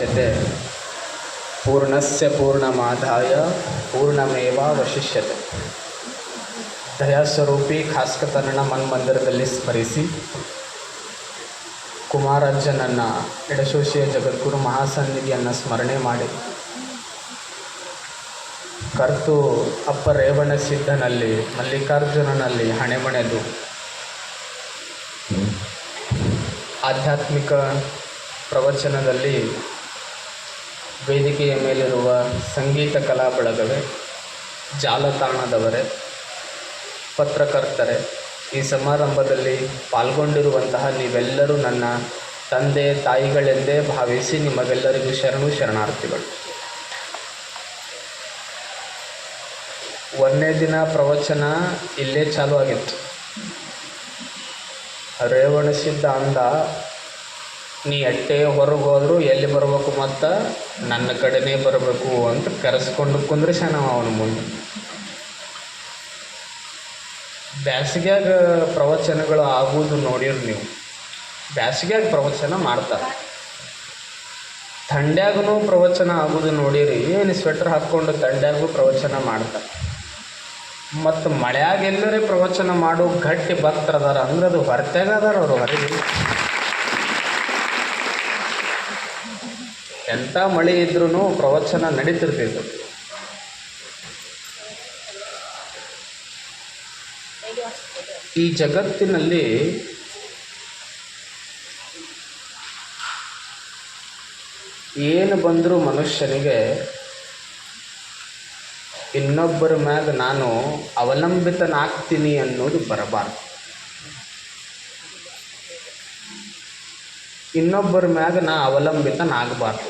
ಜತೆ ಪೂರ್ಣಸ್ಯ ಪೂರ್ಣಮಾದಾಯ ವಶಿಷ್ಯತೆ. ದಯಾಸ್ವರೂಪಿ ಖಾಸ್ಕತನನ್ನ ಮನ್ಮಂದಿರದಲ್ಲಿ ಸ್ಮರಿಸಿ. ಕುಮಾರಜ್ಜನನ್ನು ಎಡಶೋಷಿಯ ಜಗದ್ಗುರು ಮಹಾಸನ್ನಿಧಿಯನ್ನು ಸ್ಮರಣೆ ಮಾಡಿ. ಕರ್ತು ಅಪ್ಪ ರೇವಣ ಸಿದ್ಧನಲ್ಲಿ ಮಲ್ಲಿಕಾರ್ಜುನನಲ್ಲಿ ಹಣೆಮಣೆದು ಆಧ್ಯಾತ್ಮಿಕ ಪ್ರವಚನದಲ್ಲಿ ವೇದಿಕೆಯ ಮೇಲಿರುವ ಸಂಗೀತ ಕಲಾ ಬಳಗವೇ ಜಾಲತಾಣದವರೇ, ಪತ್ರಕರ್ತರೇ, ಈ ಸಮಾರಂಭದಲ್ಲಿ ಪಾಲ್ಗೊಂಡಿರುವಂತಹ ನೀವೆಲ್ಲರೂ ನನ್ನ ತಂದೆ ತಾಯಿಗಳೆಂದೇ ಭಾವಿಸಿ ನಿಮಗೆಲ್ಲರಿಗೂ ಶರಣು ಶರಣಾರ್ಥಿಗಳು. ಒಂದನೇ ದಿನ ಪ್ರವಚನ ಇಲ್ಲೇ ಚಾಲು ಆಗಿತ್ತು. ರೇವಣಿಸಿದ್ದ ಅಂದ ನೀ ಎಷ್ಟೇ ಹೊರಗೆ ಹೋದ್ರು ಎಲ್ಲಿ ಬರಬೇಕು ಮತ್ತು ನನ್ನ ಕಡೆನೇ ಬರಬೇಕು ಅಂತ ಕರೆಸ್ಕೊಂಡು ಕುಂದ್ರಿಸ್ಯಾನ ಅವನ ಮುಂದೆ. ಬ್ಯಾಸಿಗ್ಯಾಗ ಪ್ರವಚನಗಳು ಆಗುವುದು ನೋಡಿರಿ ನೀವು. ಬ್ಯಾಸಿಗ್ಯಾಗ ಪ್ರವಚನ ಮಾಡ್ತಾರೆ. ಥಂಡ್ಯಾಗೂ ಪ್ರವಚನ ಆಗುವುದು ನೋಡಿರಿ, ಏನು ಸ್ವೆಟ್ರ್ ಹಾಕ್ಕೊಂಡು ಥಂಡ್ಯಾಗೂ ಪ್ರವಚನ ಮಾಡ್ತಾರೆ. ಮತ್ತು ಮಳೆಯಾಗೆಲ್ಲರೇ ಪ್ರವಚನ ಮಾಡೋ ಗಟ್ಟಿ ಭಕ್ತರದಾರ, ಅಂದ್ರೆ ಅದು ಹೊರತ್ಯಾಗ ಅದಾರ ಅವರು ಹೊರಗೆ. ಎಂಥ ಮಳೆ ಇದ್ರೂ ಪ್ರವಚನ ನಡೀತಿರ್ತಿತ್ತು ಈ ಜಗತ್ತಿನಲ್ಲಿ ಏನು ಬಂದರೂ ಮನುಷ್ಯನಿಗೆ ಇನ್ನೊಬ್ಬರ ಮ್ಯಾಗ ನಾನು ಅವಲಂಬಿತನಾಗ್ತೀನಿ ಅನ್ನೋದು ಬರಬಾರ್ದು. ಇನ್ನೊಬ್ಬರ ಮ್ಯಾಗ ನಾ ಅವಲಂಬಿತನಾಗಬಾರ್ದು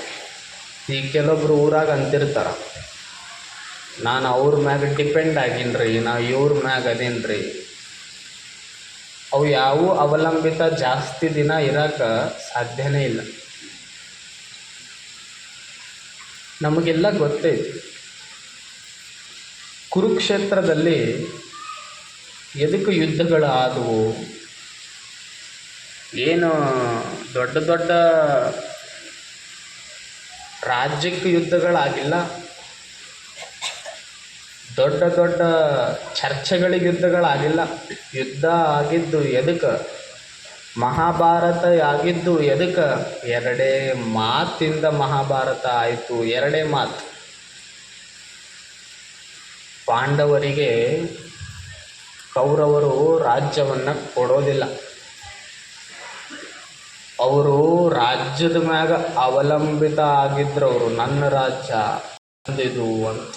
ಈಗ ಕೆಲವೊಬ್ರು ಊರಾಗ ಅಂತಿರ್ತಾರ. ನಾನು ಅವ್ರ ಮ್ಯಾಗ ಡಿಪೆಂಡ್ ಆಗೀನ್ರಿ, ನಾ ಇವ್ರ ಮ್ಯಾಗ ಅದೇನ್ರಿ. ಅವು ಯಾವ ಅವಲಂಬಿತ ಜಾಸ್ತಿ ದಿನ ಇರಕ್ಕೆ ಸಾಧ್ಯನೇ ಇಲ್ಲ. ನಮಗೆಲ್ಲ ಗೊತ್ತೈತಿ. ಕುರುಕ್ಷೇತ್ರದಲ್ಲಿ ಎದಕ್ಕೆ ಯುದ್ಧಗಳು ಆದವು ಏನು ದೊಡ್ಡ ದೊಡ್ಡ ರಾಜ್ಯಕ್ಕೆ ಯುದ್ಧಗಳಾಗಿಲ್ಲ. ದೊಡ್ಡ ದೊಡ್ಡ ಚರ್ಚೆಗಳಿಗೆ ಯುದ್ಧಗಳಾಗಿಲ್ಲ. ಯುದ್ಧ ಆಗಿದ್ದು ಎದಕ್ಕೆ ಮಹಾಭಾರತ ಆಗಿದ್ದು ಎದಕ್ಕೆ ಎರಡೇ ಮಾತಿಂದ ಮಹಾಭಾರತ ಆಯಿತು. ಎರಡೇ ಮಾತು. ಪಾಂಡವರಿಗೆ ಕೌರವರು ರಾಜ್ಯವನ್ನು ಕೊಡೋದಿಲ್ಲ. ಅವರು ರಾಜ್ಯದ ಮ್ಯಾಗ ಅವಲಂಬಿತ ಆಗಿದ್ರು ಅವರು ನನ್ನ ರಾಜ್ಯ ಇದು ಅಂತ.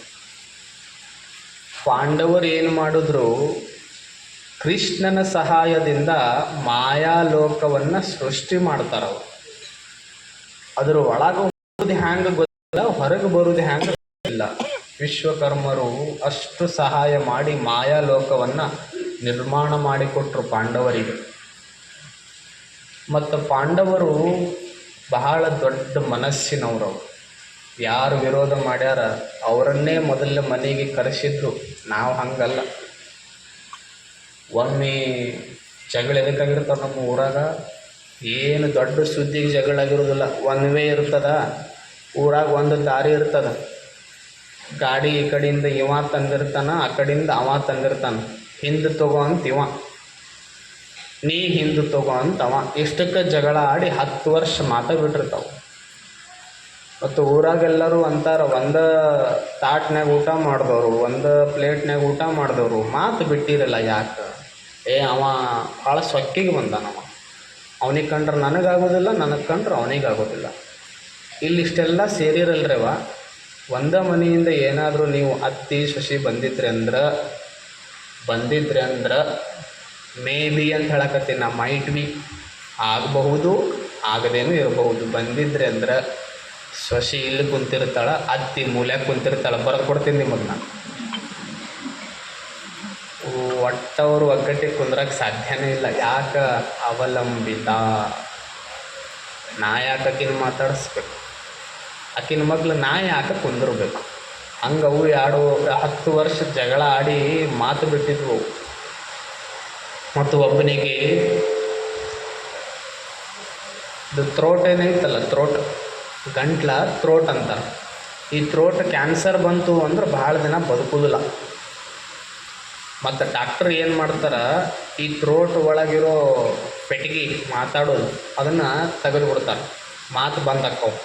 ಪಾಂಡವರು ಏನು ಮಾಡಿದ್ರು? ಕೃಷ್ಣನ ಸಹಾಯದಿಂದ ಮಾಯಾಲೋಕವನ್ನು ಸೃಷ್ಟಿ ಮಾಡ್ತಾರ ಅವರು. ಅದ್ರ ಒಳಗೆ ಬರೋದು ಹ್ಯಾಂಗೆ ಗೊತ್ತಿಲ್ಲ, ಹೊರಗೆ ಬರೋದು ಹ್ಯಾಂಗೆ ಗೊತ್ತಿಲ್ಲ. ವಿಶ್ವಕರ್ಮರು ಅಷ್ಟು ಸಹಾಯ ಮಾಡಿ ಮಾಯಾಲೋಕವನ್ನು ನಿರ್ಮಾಣ ಮಾಡಿಕೊಟ್ರು ಪಾಂಡವರಿಗೆ. ಮತ್ತು ಪಾಂಡವರು ಬಹಳ ದೊಡ್ಡ ಮನಸ್ಸಿನವರು ಯಾರು ವಿರೋಧ ಮಾಡ್ಯಾರ, ಅವರನ್ನೇ ಮೊದಲು ಮನೆಗೆ ಕರೆಸಿದ್ರು. ನಾವು ಹಂಗಲ್ಲ. ಒಮ್ಮೆ ಜಗಳ ಎದಕ್ಕಾಗಿರ್ತಾವೆ ನಮ್ಮ ಊರಾಗ, ಏನು ದೊಡ್ಡ ಸುದ್ದಿಗೆ ಜಗಳ ಆಗಿರೋದಿಲ್ಲ. ಒನ್ ವೇ ಇರ್ತದ, ಊರಾಗ ಒಂದು ದಾರಿ ಇರ್ತದ. ಗಾಡಿ ಈ ಕಡೆಯಿಂದ ಇವ ತಂದಿರ್ತಾನ, ಆ ಕಡೆಯಿಂದ ಅವ ತಂದಿರ್ತಾನ. ಹಿಂದೆ ತಗೋ ಅಂತ ಇವ. ನೀ ಹಿಂದೆ ತಗೋ ಅಂತವ. ಇಷ್ಟಕ್ಕೆ ಜಗಳ ಆಡಿ ಹತ್ತು ವರ್ಷ ಮಾತ ಬಿಟ್ಟಿರ್ತಾವೆ. ಮತ್ತು ಊರಾಗೆಲ್ಲರೂ ಅಂತಾರೆ, ಒಂದು ತಾಟ್ನ್ಯಾಗ ಊಟ ಮಾಡಿದವರು, ಒಂದು ಪ್ಲೇಟ್ನ್ಯಾಗ ಊಟ ಮಾಡಿದವರು, ಮಾತು ಬಿಟ್ಟಿರಲ್ಲ ಯಾಕೆ? ಏ, ಅವ ಭಾಳ ಸೊಕ್ಕಿಗೆ ಬಂದಾನವ ಅವನಿಗೆ ಕಂಡ್ರೆ ನನಗಾಗೋದಿಲ್ಲ, ನನಗೆ ಕಂಡ್ರೆ ಅವನಿಗಾಗೋದಿಲ್ಲ. ಇಲ್ಲಿಷ್ಟೆಲ್ಲ ಸೇರಿರಲ್ರಿ ಅವ. ಒಂದ ಮನೆಯಿಂದ ಏನಾದರೂ ನೀವು ಅತ್ತಿ, ಶಶಿ ಬಂದಿದ್ರಿ ಅಂದ್ರೆ ಬಂದಿದ್ರಿ ಅಂದ್ರೆ ಮೇ ಬಿ ಅಂತ ಹೇಳಕತ್ತೀನಿ, ನಾ ಮೈಟ್ ಬಿ ಆಗಬಹುದು, ಆಗದೇನೂ ಇರಬಹುದು. ಬಂದಿದ್ರೆ ಅಂದ್ರೆ ಶಶಿ ಇಲ್ಲಿ ಕುಂತಿರ್ತಾಳೆ, ಅತ್ತಿ ಮೂಲ್ಯಾಗ ಕುಂತಿರ್ತಾಳೆ, ಬರೆದು ಕೊಡ್ತೀನಿ ನಿಮಗೆ ನಾನು ಒಟ್ಟವರು ಒಗ್ಗಟ್ಟಿ ಕುಂದ್ರಕ್ಕೆ ಸಾಧ್ಯನೇ ಇಲ್ಲ, ಯಾಕೆ ಅವಲಂಬಿತ? ನಾ ಯಾಕೆ ಆಕಿನ ಮಾತಾಡಿಸ್ಬೇಕು? ಆಕಿನ ಮಗ್ಳು ನಾ ಯಾಕೆ ಕುಂದಿರ್ಬೇಕು? ಹಂಗೆ ಅವು ಎರಡು ಹತ್ತು ವರ್ಷ ಜಗಳ ಆಡಿ ಮಾತು ಬಿಟ್ಟಿದ್ವು. ಮತ್ತು ಒಬ್ಬನಿಗೆ ಇದು ಥ್ರೋಟ್ ಏನೈತಲ್ಲ ಥ್ರೋಟ್ ಗಂಟ್ಲ ಥ್ರೋಟ್ ಅಂತ. ಈ ಥ್ರೋಟ್ ಕ್ಯಾನ್ಸರ್ ಬಂತು ಅಂದ್ರೆ ಭಾಳ ದಿನ ಬದುಕುದಿಲ್ಲ. ಮತ್ತು ಡಾಕ್ಟ್ರ್ ಏನು ಮಾಡ್ತಾರೆ, ಈ ಥ್ರೋಟ್ ಒಳಗಿರೋ ಪೆಟ್ಟಿಗೆ ಮಾತಾಡೋದು, ಅದನ್ನು ತೆಗೆದುಬಿಡ್ತಾರೆ. ಮಾತು ಬಂದಕ್ಕವು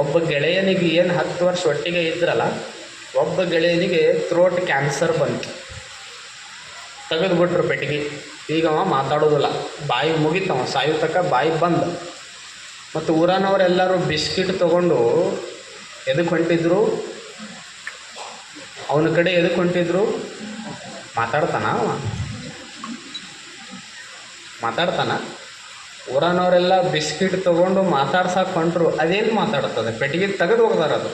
ಒಬ್ಬ ಗೆಳೆಯನಿಗೆ ಏನು ಹತ್ತು ವರ್ಷ ಒಟ್ಟಿಗೆ ಇದ್ರಲ್ಲ, ಒಬ್ಬ ಗೆಳೆಯನಿಗೆ ಥ್ರೋಟ್ ಕ್ಯಾನ್ಸರ್ ಬಂತು. ತೆಗೆದುಬಿಟ್ರು ಪೆಟ್ಟಿಗೆ. ಈಗ ಅವ ಮಾತಾಡೋದಿಲ್ಲ. ಬಾಯಿ ಮುಗಿತವ ಸಾಯೋ ತಕ್ಕ ಬಾಯಿ ಬಂದ. ಮತ್ತು ಊರನವರೆಲ್ಲರೂ ಬಿಸ್ಕಿಟ್ ತೊಗೊಂಡು ಎದಕ್ಕೆ ಹೊಂಟಿದ್ರು? ಅವನ ಕಡೆ ಎದಕ್ಕೆ ಹೊಂಟಿದ್ರು? ಮಾತಾಡ್ತಾನ ಅವ? ಮಾತಾಡ್ತಾನ? ಊರನವರೆಲ್ಲ ಬಿಸ್ಕಿಟ್ ತೊಗೊಂಡು ಮಾತಾಡ್ಸಕ್ಕೆ ಹೊಂಟರು. ಅದೇನು ಮಾತಾಡ್ತದೆ? ಪೆಟ್ಟಿಗೆ ತೆಗೆದು ಹೋಗ್ತಾರೆ ಅದು.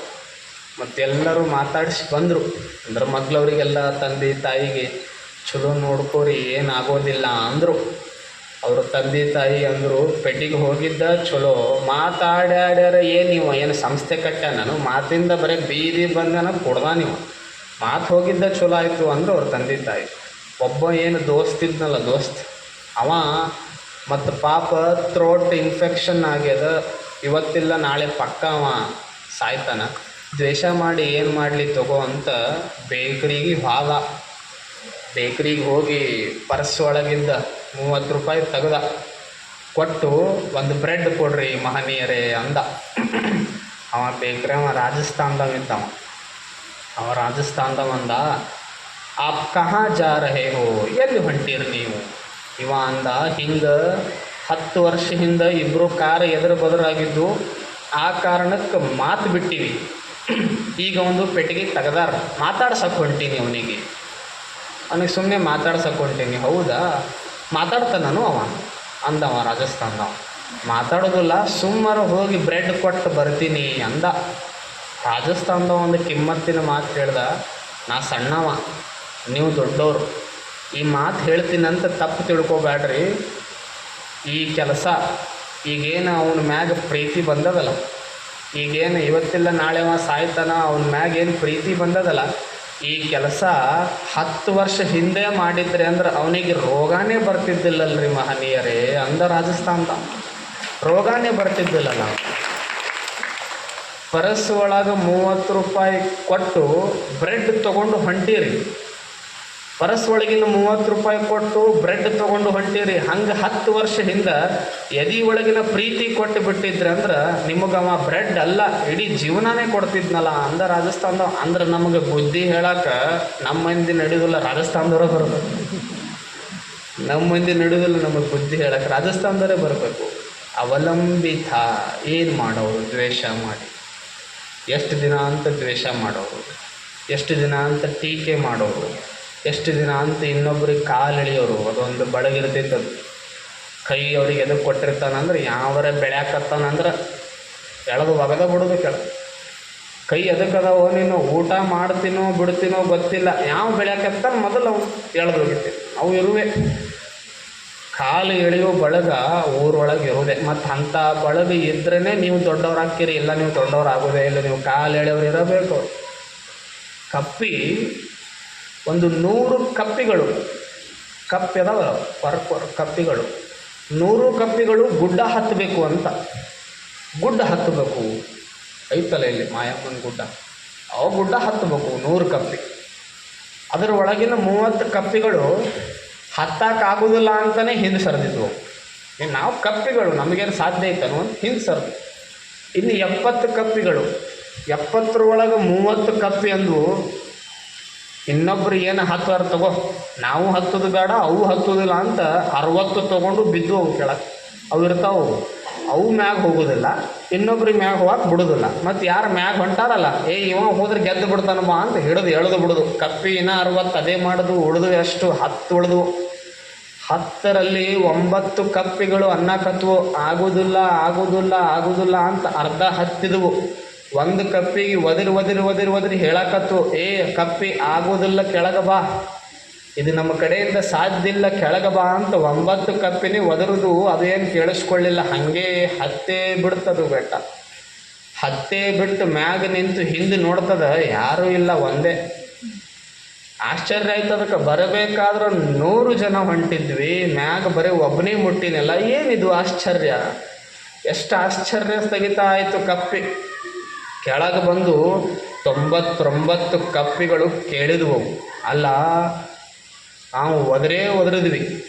ಮತ್ತೆಲ್ಲರೂ ಮಾತಾಡಿಸಿ ಬಂದರು. ಅಂದ್ರೆ ಮಗ್ಳವರಿಗೆಲ್ಲ ತಂದೆ ತಾಯಿಗೆ ಚಲೋ ನೋಡ್ಕೋರಿ ಏನಾಗೋದಿಲ್ಲ ಅಂದರು. ಅವ್ರ ತಂದೆ ತಾಯಿ ಅಂದರು, ಪೆಟ್ಟಿಗೆ ಹೋಗಿದ್ದ ಚಲೋ. ಮಾತಾಡ್ಯಾಡ್ಯಾರ, ಏನು ನೀವು? ಏನು ಸಂಸ್ಥೆ ಕಟ್ಟ ನಾನು? ಮಾತಿಂದ ಬರೀ ಬೀದಿ ಬಂದನ ಕೊಡ್ದ ನೀವು. ಮಾತು ಹೋಗಿದ್ದ ಚಲೋ ಆಯಿತು ಅಂದ್ರು ಅವ್ರ ತಂದೆ ತಾಯಿ. ಒಬ್ಬ ಏನು ದೋಸ್ತ್ ಇದ್ನಲ್ಲ ದೋಸ್ತ್, ಅವ ಮತ್ತು ಪಾಪ ಥ್ರೋಟ್ ಇನ್ಫೆಕ್ಷನ್ ಆಗ್ಯದ. ಇವತ್ತಿಲ್ಲ, ನಾಳೆ ಪಕ್ಕ ಅವ ಸಾಯ್ತಾನ. ದ್ವೇಷ ಮಾಡಿ ಏನು ಮಾಡಲಿ ತಗೋ ಅಂತ ಬೇಕ್ರಿಗೆ ಹೋದ ಬೇಕ್ರಿಗೆ ಹೋಗಿ ಪರ್ಸ್ ಒಳಗಿಂದ ಮೂವತ್ತು ರೂಪಾಯಿ ತೆಗ್ದ ಕೊಟ್ಟು ಒಂದು ಬ್ರೆಡ್ ಕೊಡ್ರಿ ಮಹನೀಯರೇ ಅಂದ. ಅವ ಬೇಕ್ರಿ ಅವ ರಾಜಸ್ಥಾನ್ದಾಗ ಇದ್ದವ. ಅವ ರಾಜಸ್ಥಾನ್ದಾಗ ಅಂದ ಆಪ್ ಕಹಾ ಜಾ ರಹೇ ಹೋ? ಎಲ್ಲಿ ಹೊಂಟೀರಿ ನೀವು? ಇವ ಅಂದ, ಹಿಂಗೆ ಹತ್ತು ವರ್ಷ ಹಿಂದೆ ಇಬ್ಬರು ಕಾರ್ ಎದುರು ಬದುರಾಗಿದ್ದು, ಆ ಕಾರಣಕ್ಕೆ ಮಾತು ಬಿಟ್ಟಿವಿ. ಈಗ ಒಂದು ಪೆಟ್ಟಿಗೆ ತೆಗ್ದಾರ. ಮಾತಾಡ್ಸಕ್ಕೆ ಹೊಂಟೀನಿ ಅವನಿಗೆ. ಅವನಿಗೆ ಸುಮ್ಮನೆ ಮಾತಾಡ್ಸಕ್ಕೆ ಹೊಂಟೀನಿ. ಹೌದಾ? ಮಾತಾಡ್ತಾನನು ಅವ. ಅಂದವ ರಾಜಸ್ಥಾನ್ದವ ಮಾತಾಡೋದಿಲ್ಲ ಸುಮ್ಮರು ಹೋಗಿ ಬ್ರೆಡ್ ಕೊಟ್ಟು ಬರ್ತೀನಿ ಅಂದ. ರಾಜಸ್ಥಾನದ ಒಂದು ಕಿಮ್ಮತ್ತಿನ ಮಾತು ಹೇಳ್ದ, ನಾ ಸಣ್ಣವ, ನೀವು ದೊಡ್ಡವರು ಈ ಮಾತು ಹೇಳ್ತೀನಂತ ತಪ್ಪು ತಿಳ್ಕೊಬೇಡ್ರಿ ಈ ಕೆಲಸ, ಈಗೇನು ಅವನ ಮ್ಯಾಗ ಪ್ರೀತಿ ಬಂದದಲ್ಲ? ಈಗೇನು ಇವತ್ತಿಲ್ಲ ನಾಳೆ ಅವ ಸಾಯ್ತಾನ, ಅವನ ಮ್ಯಾಗ ಏನು ಪ್ರೀತಿ ಬಂದದಲ್ಲ? ಈ ಕೆಲಸ ಹತ್ತು ವರ್ಷ ಹಿಂದೆ ಮಾಡಿದ್ರೆ ಅಂದ್ರೆ ಅವನಿಗೆ ರೋಗಾನೇ ಬರ್ತಿದ್ದಿಲ್ಲಲ್ರಿ ಮಹನೀಯರೇ, ಅಂದ ರಾಜಸ್ಥಾನದ ರೋಗಾನೇ ನಾವು ಪರಸ್ ಒಳಗೆ ಮೂವತ್ತು ರೂಪಾಯಿ ಕೊಟ್ಟು ಬ್ರೆಡ್ ತಗೊಂಡು ಹೊಂಟೀರಿ. ಪರಸ್ ಒಳಗಿನ ಮೂವತ್ತು ರೂಪಾಯಿ ಕೊಟ್ಟು ಬ್ರೆಡ್ ತೊಗೊಂಡು ಹೊಂಟೀರಿ. ಹಂಗೆ ಹತ್ತು ವರ್ಷ ಹಿಂದೆ ಎದಿ ಒಳಗಿನ ಪ್ರೀತಿ ಕೊಟ್ಟು ಬಿಟ್ಟಿದ್ರೆ ಅಂದ್ರೆ ನಿಮಗೆ ಅವ ಬ್ರೆಡ್ ಅಲ್ಲ, ಇಡೀ ಜೀವನನೇ ಕೊಡ್ತಿದ್ನಲ್ಲ. ಅಂದ ರಾಜಸ್ಥಾನದ ಅಂದ್ರೆ ನಮಗೆ ಬುದ್ಧಿ ಹೇಳಕ್ಕೆ ನಮ್ಮ ಮಂದಿ ನಡೆಯೋದಿಲ್ಲ ರಾಜಸ್ಥಾನದವರೇ ಬರಬೇಕು. ನಮ್ಮ ಮಂದಿ ನಡೆಯೋದಿಲ್ಲ ನಮಗೆ ಬುದ್ಧಿ ಹೇಳಕ್ಕೆ ರಾಜಸ್ಥಾನದವರೇ ಬರಬೇಕು. ಅವಲಂಬಿತ, ಏನು ಮಾಡೋರು? ದ್ವೇಷ ಮಾಡಿ. ಎಷ್ಟು ದಿನ ಅಂತ ದ್ವೇಷ ಮಾಡೋರು? ಎಷ್ಟು ದಿನ ಅಂತ ಟೀಕೆ ಮಾಡೋರು? ಎಷ್ಟು ದಿನ ಅಂತ ಇನ್ನೊಬ್ರಿಗೆ ಕಾಲು ಎಳೆಯೋರು. ಅದೊಂದು ಬಳಗಿರ್ತೈತೆ ಅದು. ಕೈ ಅವ್ರಿಗೆ ಎದಕ್ಕೆ ಕೊಟ್ಟಿರ್ತಾನಂದ್ರೆ ಯಾವರ ಬೆಳ್ಯಾಕತ್ತಾನಂದ್ರೆ ಎಳೆದು ಒಗದ ಬಿಡೋದು ಕೆಳ ಕೈ ಎದಕ್ಕೆ ಅದಾವೋ ನೀನು, ಊಟ ಮಾಡ್ತೀನೋ ಬಿಡ್ತೀನೋ ಗೊತ್ತಿಲ್ಲ. ಯಾವ ಬೆಳ್ಯಾಕತ್ತಾನ ಮೊದಲು ಅವು ಎಳೆದು ಹೋಗಿರ್ತೀವಿ ಅವು ಇರುವೆ. ಕಾಲು ಎಳೆಯೋ ಬಳಗ ಊರೊಳಗೆ ಇರೋದೆ ಮತ್ತು ಅಂಥ ಬಳಗ ಇದ್ರೇ ನೀವು ದೊಡ್ಡವ್ರು ಹಾಕ್ತೀರಿ ಇಲ್ಲ ನೀವು ದೊಡ್ಡವ್ರು ಆಗೋದೇ ಇಲ್ಲ. ನೀವು ಕಾಲು ಎಳೆಯವ್ರು ಇರಬೇಕು. ಕಪ್ಪಿ ಒಂದು ನೂರು ಕಪ್ಪಿಗಳು, ಕಪ್ಪಿ ಅದಾವ ಪರ್ಕ್ ಕಪ್ಪಿಗಳು. ನೂರು ಕಪ್ಪಿಗಳು ಗುಡ್ಡ ಹತ್ತಬೇಕು ಅಂತ. ಗುಡ್ಡ ಹತ್ತಬೇಕು. ಐತಲ್ಲ ಇಲ್ಲಿ ಮಾಯಪ್ಪನ ಗುಡ್ಡ. ಅವು ಗುಡ್ಡ ಹತ್ತಬೇಕು, ನೂರು ಕಪ್ಪಿ. ಅದರ ಒಳಗಿನ ಮೂವತ್ತು ಕಪ್ಪಿಗಳು ಹತ್ತಕ್ಕಾಗೋದಿಲ್ಲ ಅಂತಲೇ ಹಿಂದೆ ಸರಿದಿದ್ವು. ನಾವು ಕಪ್ಪಿಗಳು, ನಮಗೇನು ಸಾಧ್ಯ ಐತನು ಅಂತ ಹಿಂದೆ ಸರ್ದು. ಇನ್ನು ಎಪ್ಪತ್ತು ಕಪ್ಪಿಗಳು ಎಪ್ಪತ್ತರೊಳಗೆ ಮೂವತ್ತು ಕಪ್ಪಿ ಅಂದು ಇನ್ನೊಬ್ರು ಏನು ಹತ್ತುವಾರ ತಗೋ, ನಾವು ಹತ್ತೋದು ಬೇಡ, ಅವು ಹತ್ತೋದಿಲ್ಲ ಅಂತ ಅರವತ್ತು ತೊಗೊಂಡು ಬಿದ್ದು ಅವು ಕೆಳ ಅವು ಇರ್ತಾವೆ ಅವು. ಮ್ಯಾಗ ಹೋಗೋದಿಲ್ಲ ಇನ್ನೊಬ್ರಿಗೆ ಮ್ಯಾಗ ಹೋಗಕ್ಕೆ ಬಿಡೋದಿಲ್ಲ. ಮತ್ತು ಯಾರು ಮ್ಯಾಗ ಹೊಂಟಾರಲ್ಲ, ಏ ಇವ ಹೋದ್ರೆ ಗೆದ್ದು ಬಿಡ್ತಾನಮ್ಮ ಅಂತ ಹಿಡಿದು ಎಳ್ದು ಬಿಡೋದು. ಕಪ್ಪಿ ಇನ್ನ ಅರವತ್ತು ಅದೇ ಮಾಡೋದು, ಉಳಿದು ಎಷ್ಟು? ಹತ್ತು ಉಳಿದು. ಹತ್ತರಲ್ಲಿ ಒಂಬತ್ತು ಕಪ್ಪಿಗಳು ಅನ್ನಕತ್ವು ಆಗೋದಿಲ್ಲ ಆಗೋದಿಲ್ಲ ಆಗೋದಿಲ್ಲ ಅಂತ ಅರ್ಧ ಹತ್ತಿದವು. ಒಂದು ಕಪ್ಪಿಗೆ ಒದಿರಿ ಒದಿರಿ ಒದಿರಿ ಒದಿರಿ ಹೇಳಕತ್ತು, ಏ, ಕಪ್ಪಿ, ಆಗೋದಿಲ್ಲ, ಕೆಳಗೆ ಬಾ. ಇದು ನಮ್ಮ ಕಡೆಯಿಂದ ಸಾಧ್ಯ ಇಲ್ಲ, ಕೆಳಗೆ ಬಾ ಅಂತ ಒಂಬತ್ತು ಕಪ್ಪಿನಿ ಒದರದು, ಅದೇನು ಕೇಳಿಸ್ಕೊಳ್ಳಿಲ್ಲ. ಹಾಗೆ ಹತ್ತೇ ಬಿಡ್ತದು ಬೆಟ್ಟ. ಹತ್ತೇ ಬಿಟ್ಟು ಮ್ಯಾಗ ನಿಂತು ಹಿಂದೆ ನೋಡ್ತದ, ಯಾರೂ ಇಲ್ಲ, ಒಂದೇ. ಆಶ್ಚರ್ಯ ಆಯ್ತು ಅದಕ್ಕೆ. ಬರಬೇಕಾದ್ರೆ ನೂರು ಜನ ಹೊಂಟಿದ್ವಿ. ಮ್ಯಾಗ ಬರೀ ಒಬ್ಬನೇ ಮುಟ್ಟಿನಲ್ಲ. ಏನಿದು ಆಶ್ಚರ್ಯ? ಎಷ್ಟು ಆಶ್ಚರ್ಯ ಸ್ಥಗಿತ ಆಯಿತು ಕಪ್ಪಿ. ಕೆಳಗೆ ಬಂದು ತೊಂಬತ್ತೊಂಬತ್ತು ಕಪ್ಪಿಗಳು ಕೇಳಿದ್ವು. ಅಲ್ಲ, ನಾವು ಒದರೇ ಒದರಿದ್ವಿ.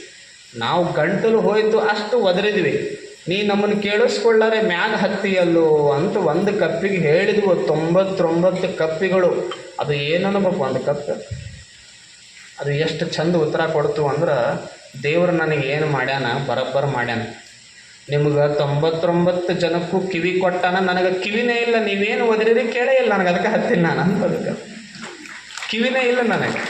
ನಾವು ಗಂಟಲು ಹೋಯಿತು ಅಷ್ಟು ಒದರಿದ್ವಿ. ನೀ ನಮ್ಮನ್ನು ಕೇಳಿಸ್ಕೊಳ್ಳಾರೆ, ಮ್ಯಾಗ ಹತ್ತಿಯಲ್ಲೋ ಅಂತ ಒಂದು ಕಪ್ಪಿಗೆ ಹೇಳಿದ್ವು ತೊಂಬತ್ತೊಂಬತ್ತು ಕಪ್ಪಿಗಳು. ಅದು ಏನನ್ನಬೇಕು ಒಂದು ಕಪ್ಪು ಅದು ಎಷ್ಟು ಚಂದ ಉತ್ತರ ಕೊಡ್ತು ಅಂದ್ರೆ, ದೇವರು ನನಗೆ ಏನು ಮಾಡ್ಯಾನ, ಬರಬ್ಬರ ಮಾಡ್ಯಾನ. ನಿಮ್ಗೆ ತೊಂಬತ್ತೊಂಬತ್ತು ಜನಕ್ಕೂ ಕಿವಿ ಕೊಟ್ಟಾನ, ನನಗೆ ಕಿವಿನೇ ಇಲ್ಲ, ನೀವೇನು ಓದಿರಿ ಕೇಳೇ ಇಲ್ಲ, ನನಗೆ ಅದಕ್ಕೆ ಹತ್ತಿನ ನಾನು ಅಂತ ಅದಕ್ಕೆ. ಕಿವಿನೇ ಇಲ್ಲ ನನಗೆ.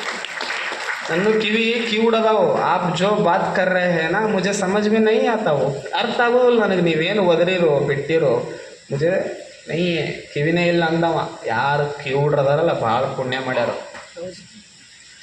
ನನ್ನ ಕಿವಿ ಕಿವುಡದಾವು ಆಪ್ ಜೋ ಬಾತ್ ಕರ್ರೆ ಹೇನ ಮುಜೆ ಸಮಜ್ ಬಿ ನೈ ಆತಾವು. ಅರ್ಥ ಆಗೋದಿಲ್ಲ ನನಗೆ, ನೀವೇನು ಒದರಿರೋ, ಬಿಟ್ಟಿರೋ. ಮುಜೆ ನೈ, ಕಿವಿನೇ ಇಲ್ಲ ಅಂದವ. ಯಾರು ಕಿವುಡ್ರದಾರಲ್ಲ ಭಾಳ ಪುಣ್ಯ ಮಾಡ್ಯಾರ.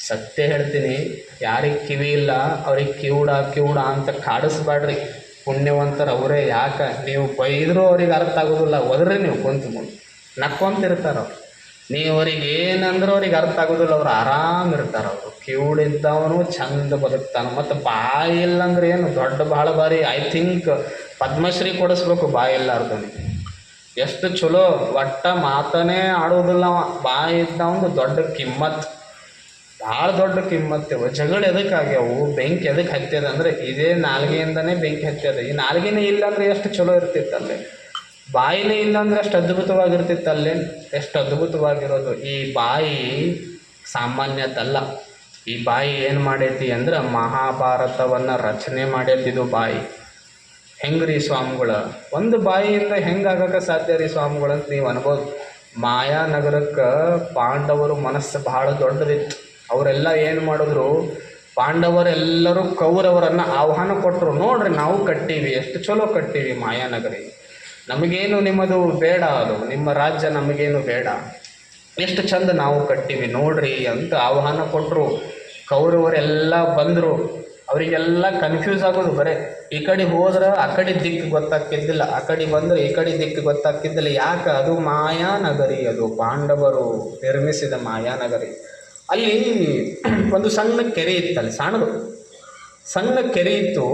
ಸತ್ಯ ಹೇಳ್ತೀನಿ, ಯಾರಿಗೆ ಕಿವಿ ಇಲ್ಲ, ಅವ್ರಿಗೆ ಕಿವುಡ ಕಿವುಡ ಅಂತ ಕಾಡಿಸ್ಬೇಡ್ರಿ ಪುಣ್ಯವಂತರು ಅವರೇ. ಯಾಕೆ? ನೀವು ಬೈದರೂ ಅವ್ರಿಗೆ ಅರ್ಥ ಆಗೋದಿಲ್ಲ. ಒದ್ರಿ ನೀವು ಕುಂತು ಮುಂದೆ ನಕ್ಕೊಂತಿರ್ತಾರೆ ಅವ್ರು. ನೀವು ಅವ್ರಿಗೆ ಏನಂದ್ರೆ ಅವ್ರಿಗೆ ಅರ್ಥ ಆಗೋದಿಲ್ಲ. ಅವ್ರು ಆರಾಮ ಇರ್ತಾರೆ ಅವರು. ಕಿವುಳಿದ್ದವನು ಚಂದ ಬದುಕ್ತಾನ. ಮತ್ತು ಬಾಯಿ ಇಲ್ಲಂದ್ರೆ ಏನು? ದೊಡ್ಡ ಭಾಳ ಬಾರಿ ಐ ಥಿಂಕ್ ಪದ್ಮಶ್ರೀ ಕೊಡಿಸ್ಬೇಕು ಬಾಯಿ ಇಲ್ಲಾರ್ದವನಿಗೆ. ಎಷ್ಟು ಚಲೋ, ಒಟ್ಟ ಮಾತನೇ ಆಡೋದಿಲ್ಲ ಅವ. ಬಾಯಿ ಇದ್ದವನು ದೊಡ್ಡ ಕಿಮ್ಮತ್. ಭಾಳ ದೊಡ್ಡ ಕಿಮ್ಮತ್ತಿವು ಜಗಳ ಎದಕ್ಕೆ ಆಗ್ಯಾವು? ಬೆಂಕಿ ಎದಕ್ಕೆ ಹತ್ಯದ ಅಂದರೆ ಇದೇ ನಾಲ್ಗೆಯಿಂದನೇ ಬೆಂಕಿ ಹತ್ಯದ ಈ ನಾಲ್ಗೆನೇ ಇಲ್ಲ ಅಂದ್ರೆ ಎಷ್ಟು ಚಲೋ ಇರ್ತಿತ್ತಲ್ಲೇ? ಬಾಯಿನೇ ಇಲ್ಲ ಅಂದ್ರೆ ಎಷ್ಟು ಅದ್ಭುತವಾಗಿರ್ತಿತ್ತಲ್ಲೇ? ಎಷ್ಟು ಅದ್ಭುತವಾಗಿರೋದು? ಈ ಬಾಯಿ ಸಾಮಾನ್ಯದಲ್ಲ ಈ ಬಾಯಿ ಏನು ಮಾಡೈತಿ ಅಂದ್ರೆ ಮಹಾಭಾರತವನ್ನು ರಚನೆ ಮಾಡೈತಿದು ಬಾಯಿ. ಹೆಂಗ್ರಿ ಸ್ವಾಮಿಗಳ? ಒಂದು ಬಾಯಿಯಿಂದ ಹೆಂಗೆ ಆಗಕ್ಕೆ ಸಾಧ್ಯ ರೀ ಸ್ವಾಮಿಗಳು ಅಂತ ನೀವು ಅನ್ಬೋದು. ಮಾಯಾನಗರಕ್ಕೆ ಪಾಂಡವರು ಮನಸ್ಸು ಭಾಳ ದೊಡ್ಡದಿತ್ತು. ಅವರೆಲ್ಲ ಏನು ಮಾಡಿದ್ರು? ಪಾಂಡವರೆಲ್ಲರೂ ಕೌರವರನ್ನು ಆಹ್ವಾನ ಕೊಟ್ಟರು ನೋಡ್ರಿ ನಾವು ಕಟ್ಟೀವಿ, ಎಷ್ಟು ಚಲೋ ಕಟ್ಟೀವಿ ಮಾಯಾನಗರಿ. ನಮಗೇನು ನಿಮ್ಮದು ಬೇಡ ಅದು. ನಿಮ್ಮ ರಾಜ್ಯ ನಮಗೇನು ಬೇಡ. ಎಷ್ಟು ಚಂದ ನಾವು ಕಟ್ಟೀವಿ ನೋಡ್ರಿ ಅಂತ ಆಹ್ವಾನ ಕೊಟ್ಟರು ಕೌರವರೆಲ್ಲ ಬಂದರು. ಅವರಿಗೆಲ್ಲ ಕನ್ಫ್ಯೂಸ್ ಆಗೋದು ಬರೇ. ಈ ಕಡೆ ಹೋದ್ರೆ, ಆ ಕಡೆ ದಿಕ್ಕು ಗೊತ್ತಾಗ್ತಿದ್ದಿಲ್ಲ. ಆ ಕಡೆ ಬಂದರೆ ಈ ಕಡೆ ದಿಕ್ಕು ಗೊತ್ತಾಗ್ತಿದ್ದಿಲ್ಲ. ಯಾಕೆ? ಅದು ಮಾಯಾನಗರಿ ಅದು. ಪಾಂಡವರು ನಿರ್ಮಿಸಿದ ಮಾಯಾನಗರಿ. ಅಲ್ಲಿ ಒಂದು ಸಣ್ಣ ಕೆರೆ ಇತ್ತಲ್ಲಿ ಸಣ್ಣದು ಸಣ್ಣ ಕೆರೆ ಇತ್ತು.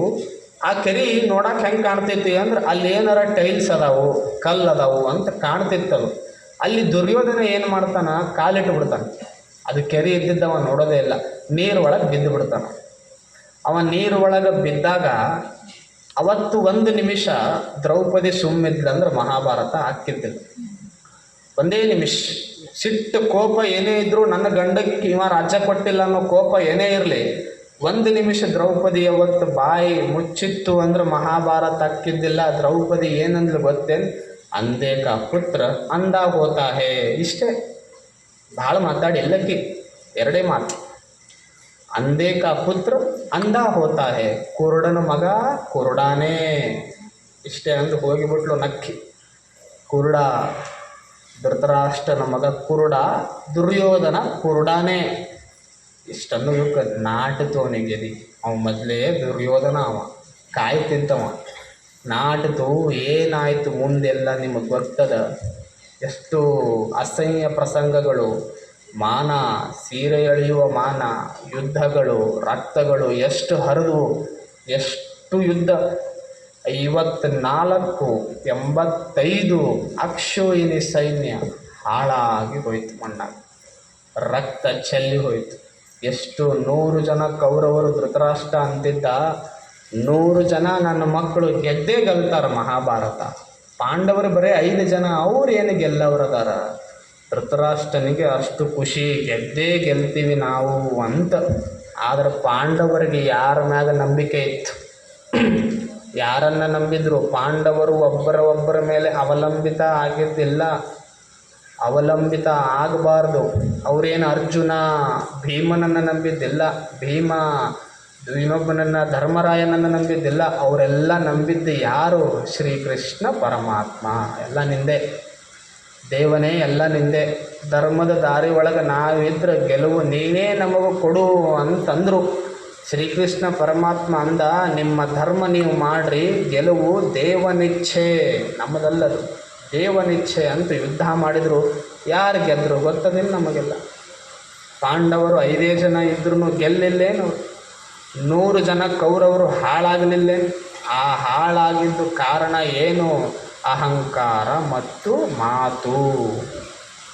ಆ ಕೆರೆ ನೋಡಕ್ಕೆ ಹೆಂಗೆ ಕಾಣ್ತೈತಿ ಅಂದ್ರೆ ಅಲ್ಲಿ ಏನಾರ ಟೈಲ್ಸ್ ಅದಾವು, ಕಲ್ಲು ಅದಾವು ಅಂತ ಕಾಣ್ತಿತ್ತದು. ಅಲ್ಲಿ ದುರ್ಯೋಧನ ಏನು ಮಾಡ್ತಾನ? ಕಾಲಿಟ್ಟು ಬಿಡ್ತಾನೆ. ಅದು ಕೆರೆ ಇದ್ದಿದ್ದವ ನೋಡೋದೇ ಇಲ್ಲ. ನೀರು ಒಳಗೆ ಬಿದ್ದು ಬಿಡ್ತಾನ. ಅವ ನೀರು ಒಳಗೆ ಬಿದ್ದಾಗ ಅವತ್ತು ಒಂದು ನಿಮಿಷ ದ್ರೌಪದಿ ಸುಮ್ಮಿದ್ಲಂದ್ರೆ ಮಹಾಭಾರತ ಆಗ್ತಿದ್ದಿಲ್ಲ ಒಂದೇ ನಿಮಿಷ. ಸಿಟ್ಟು ಕೋಪ ಏನೇ ಇದ್ದರೂ ನನ್ನ ಗಂಡಕ್ಕೆ ಇವ ರಾಜ್ಯ ಕೊಟ್ಟಿಲ್ಲ ಅನ್ನೋ ಕೋಪ ಏನೇ ಇರಲಿ, ಒಂದು ನಿಮಿಷ ದ್ರೌಪದಿ ಅವತ್ತು ಬಾಯಿ ಮುಚ್ಚಿತ್ತು ಅಂದ್ರೆ ಮಹಾಭಾರತ ಅಕ್ಕಿದ್ದಿಲ್ಲ ದ್ರೌಪದಿ ಏನಂದ್ರೆ ಗೊತ್ತೇನು ಅಂದೇಕ ಪುತ್ರ ಅಂದ ಹೋತಾ ಹೇ. ಇಷ್ಟೇ. ಭಾಳ ಮಾತಾಡಿ ಎಲ್ಲಕ್ಕಿ. ಎರಡೇ ಮಾತು. ಅಂದೇಕ ಪುತ್ರ ಅಂದ ಹೋತಾ ಹೇ. ಕುರುಡನ ಮಗ ಕುರುಡಾನೇ. ಇಷ್ಟೇ ಅಂದ್ರೆ ಹೋಗಿಬಿಟ್ಲು ನಕ್ಕಿ. ಕುರುಡ ಧೃತರಾಷ್ಟ್ರನ ಮಗ ಕುರುಡ, ದುರ್ಯೋಧನ ಕುರುಡಾನೇ. ಇಷ್ಟನ್ನು ಇವಕ್ಕೆ ನಾಟಿತು ಅವನಿಗೆ ಎದಿ ಅವ ಮೊದಲೇ ದುರ್ಯೋಧನ ಅವ, ಕಾಯಿ ತಿಂತವ. ಏನಾಯಿತು ಮುಂದೆಲ್ಲ ನಿಮಗೆ ಗೊತ್ತದ? ಎಷ್ಟು ಅಸಹ್ಯ ಪ್ರಸಂಗಗಳು, ಮಾನ, ಸೀರೆ ಎಳೆಯುವ ಮಾನ, ಯುದ್ಧಗಳು, ರಕ್ತಗಳು ಎಷ್ಟು ಹರಿದು, ಎಷ್ಟು ಯುದ್ಧ. ಐವತ್ನಾಲ್ಕು ಎಂಬತ್ತೈದು ಅಕ್ಷೋಹಿಣಿ ಸೈನ್ಯ ಹಾಳಾಗಿ ಹೋಯ್ತು ಮಣ್ಣಾಗ ರಕ್ತ ಚೆಲ್ಲಿ ಹೋಯ್ತು. ಎಷ್ಟು ನೂರು ಜನ ಕೌರವರು ಧೃತರಾಷ್ಟ್ರ ಅಂತಿದ್ದ, ನೂರು ಜನ ನನ್ನ ಮಕ್ಕಳು ಗೆದ್ದೇ ಗೆಲ್ತಾರೆ ಮಹಾಭಾರತ. ಪಾಂಡವರು ಬರೀ ಐದು ಜನ, ಅವ್ರು ಏನು ಗೆಲ್ಲವ್ರದಾರ? ಧೃತರಾಷ್ಟ್ರನಿಗೆ ಅಷ್ಟು ಖುಷಿ, ಗೆದ್ದೇ ಗೆಲ್ತೀವಿ ನಾವು ಅಂತ. ಆದ್ರೆ ಪಾಂಡವರಿಗೆ ಯಾರ ಮ್ಯಾಗ ನಂಬಿಕೆ ಇತ್ತು? ಯಾರನ್ನ ನಂಬಿದ್ರು? ಪಾಂಡವರು ಒಬ್ಬರ ಒಬ್ಬರ ಮೇಲೆ ಅವಲಂಬಿತ ಆಗಿದ್ದಿಲ್ಲ. ಅವಲಂಬಿತ ಆಗಬಾರ್ದು. ಅವರೇನು ಅರ್ಜುನ, ಭೀಮನನ್ನು ನಂಬಿದ್ದಿಲ್ಲ, ಭೀಮ ಇನ್ನೊಬ್ಬನನ್ನು ಧರ್ಮರಾಯನನ್ನು ನಂಬಿದ್ದಿಲ್ಲ, ಅವರೆಲ್ಲ ನಂಬಿದ್ದು ಯಾರು? ಶ್ರೀಕೃಷ್ಣ ಪರಮಾತ್ಮ. ಎಲ್ಲ ನಿಂದೆ. ದೇವನೇ, ಎಲ್ಲ ನಿಂದೆ. ಧರ್ಮದ ದಾರಿ ಒಳಗೆ ನಾವಿದ್ರೆ ಗೆಲುವು ನೀನೇ ನಮಗೂ ಕೊಡು ಅಂತಂದರು. ಶ್ರೀಕೃಷ್ಣ ಪರಮಾತ್ಮ ಅಂದ, ನಿಮ್ಮ ಧರ್ಮ ನೀವು ಮಾಡ್ರಿ, ಗೆಲುವು ದೇವನಿಚ್ಛೆ. ನಮ್ಮದಲ್ಲದು, ದೇವನಿಚ್ಛೆ ಅಂತ ಯುದ್ಧ ಮಾಡಿದರು. ಯಾರು ಗೆದ್ದರು ಗೊತ್ತದಿಲ್ಲ ನಮಗೆಲ್ಲ. ಪಾಂಡವರು ಐದೇ ಜನ ಇದ್ರೂ ಗೆಲ್ಲಿಲ್ಲೇನು? ನೂರು ಜನ ಕೌರವರು ಹಾಳಾಗಲಿಲ್ಲೇನು ಆ ಹಾಳಾಗಿದ್ದು ಕಾರಣ ಏನು? ಅಹಂಕಾರ ಮತ್ತು ಮಾತು.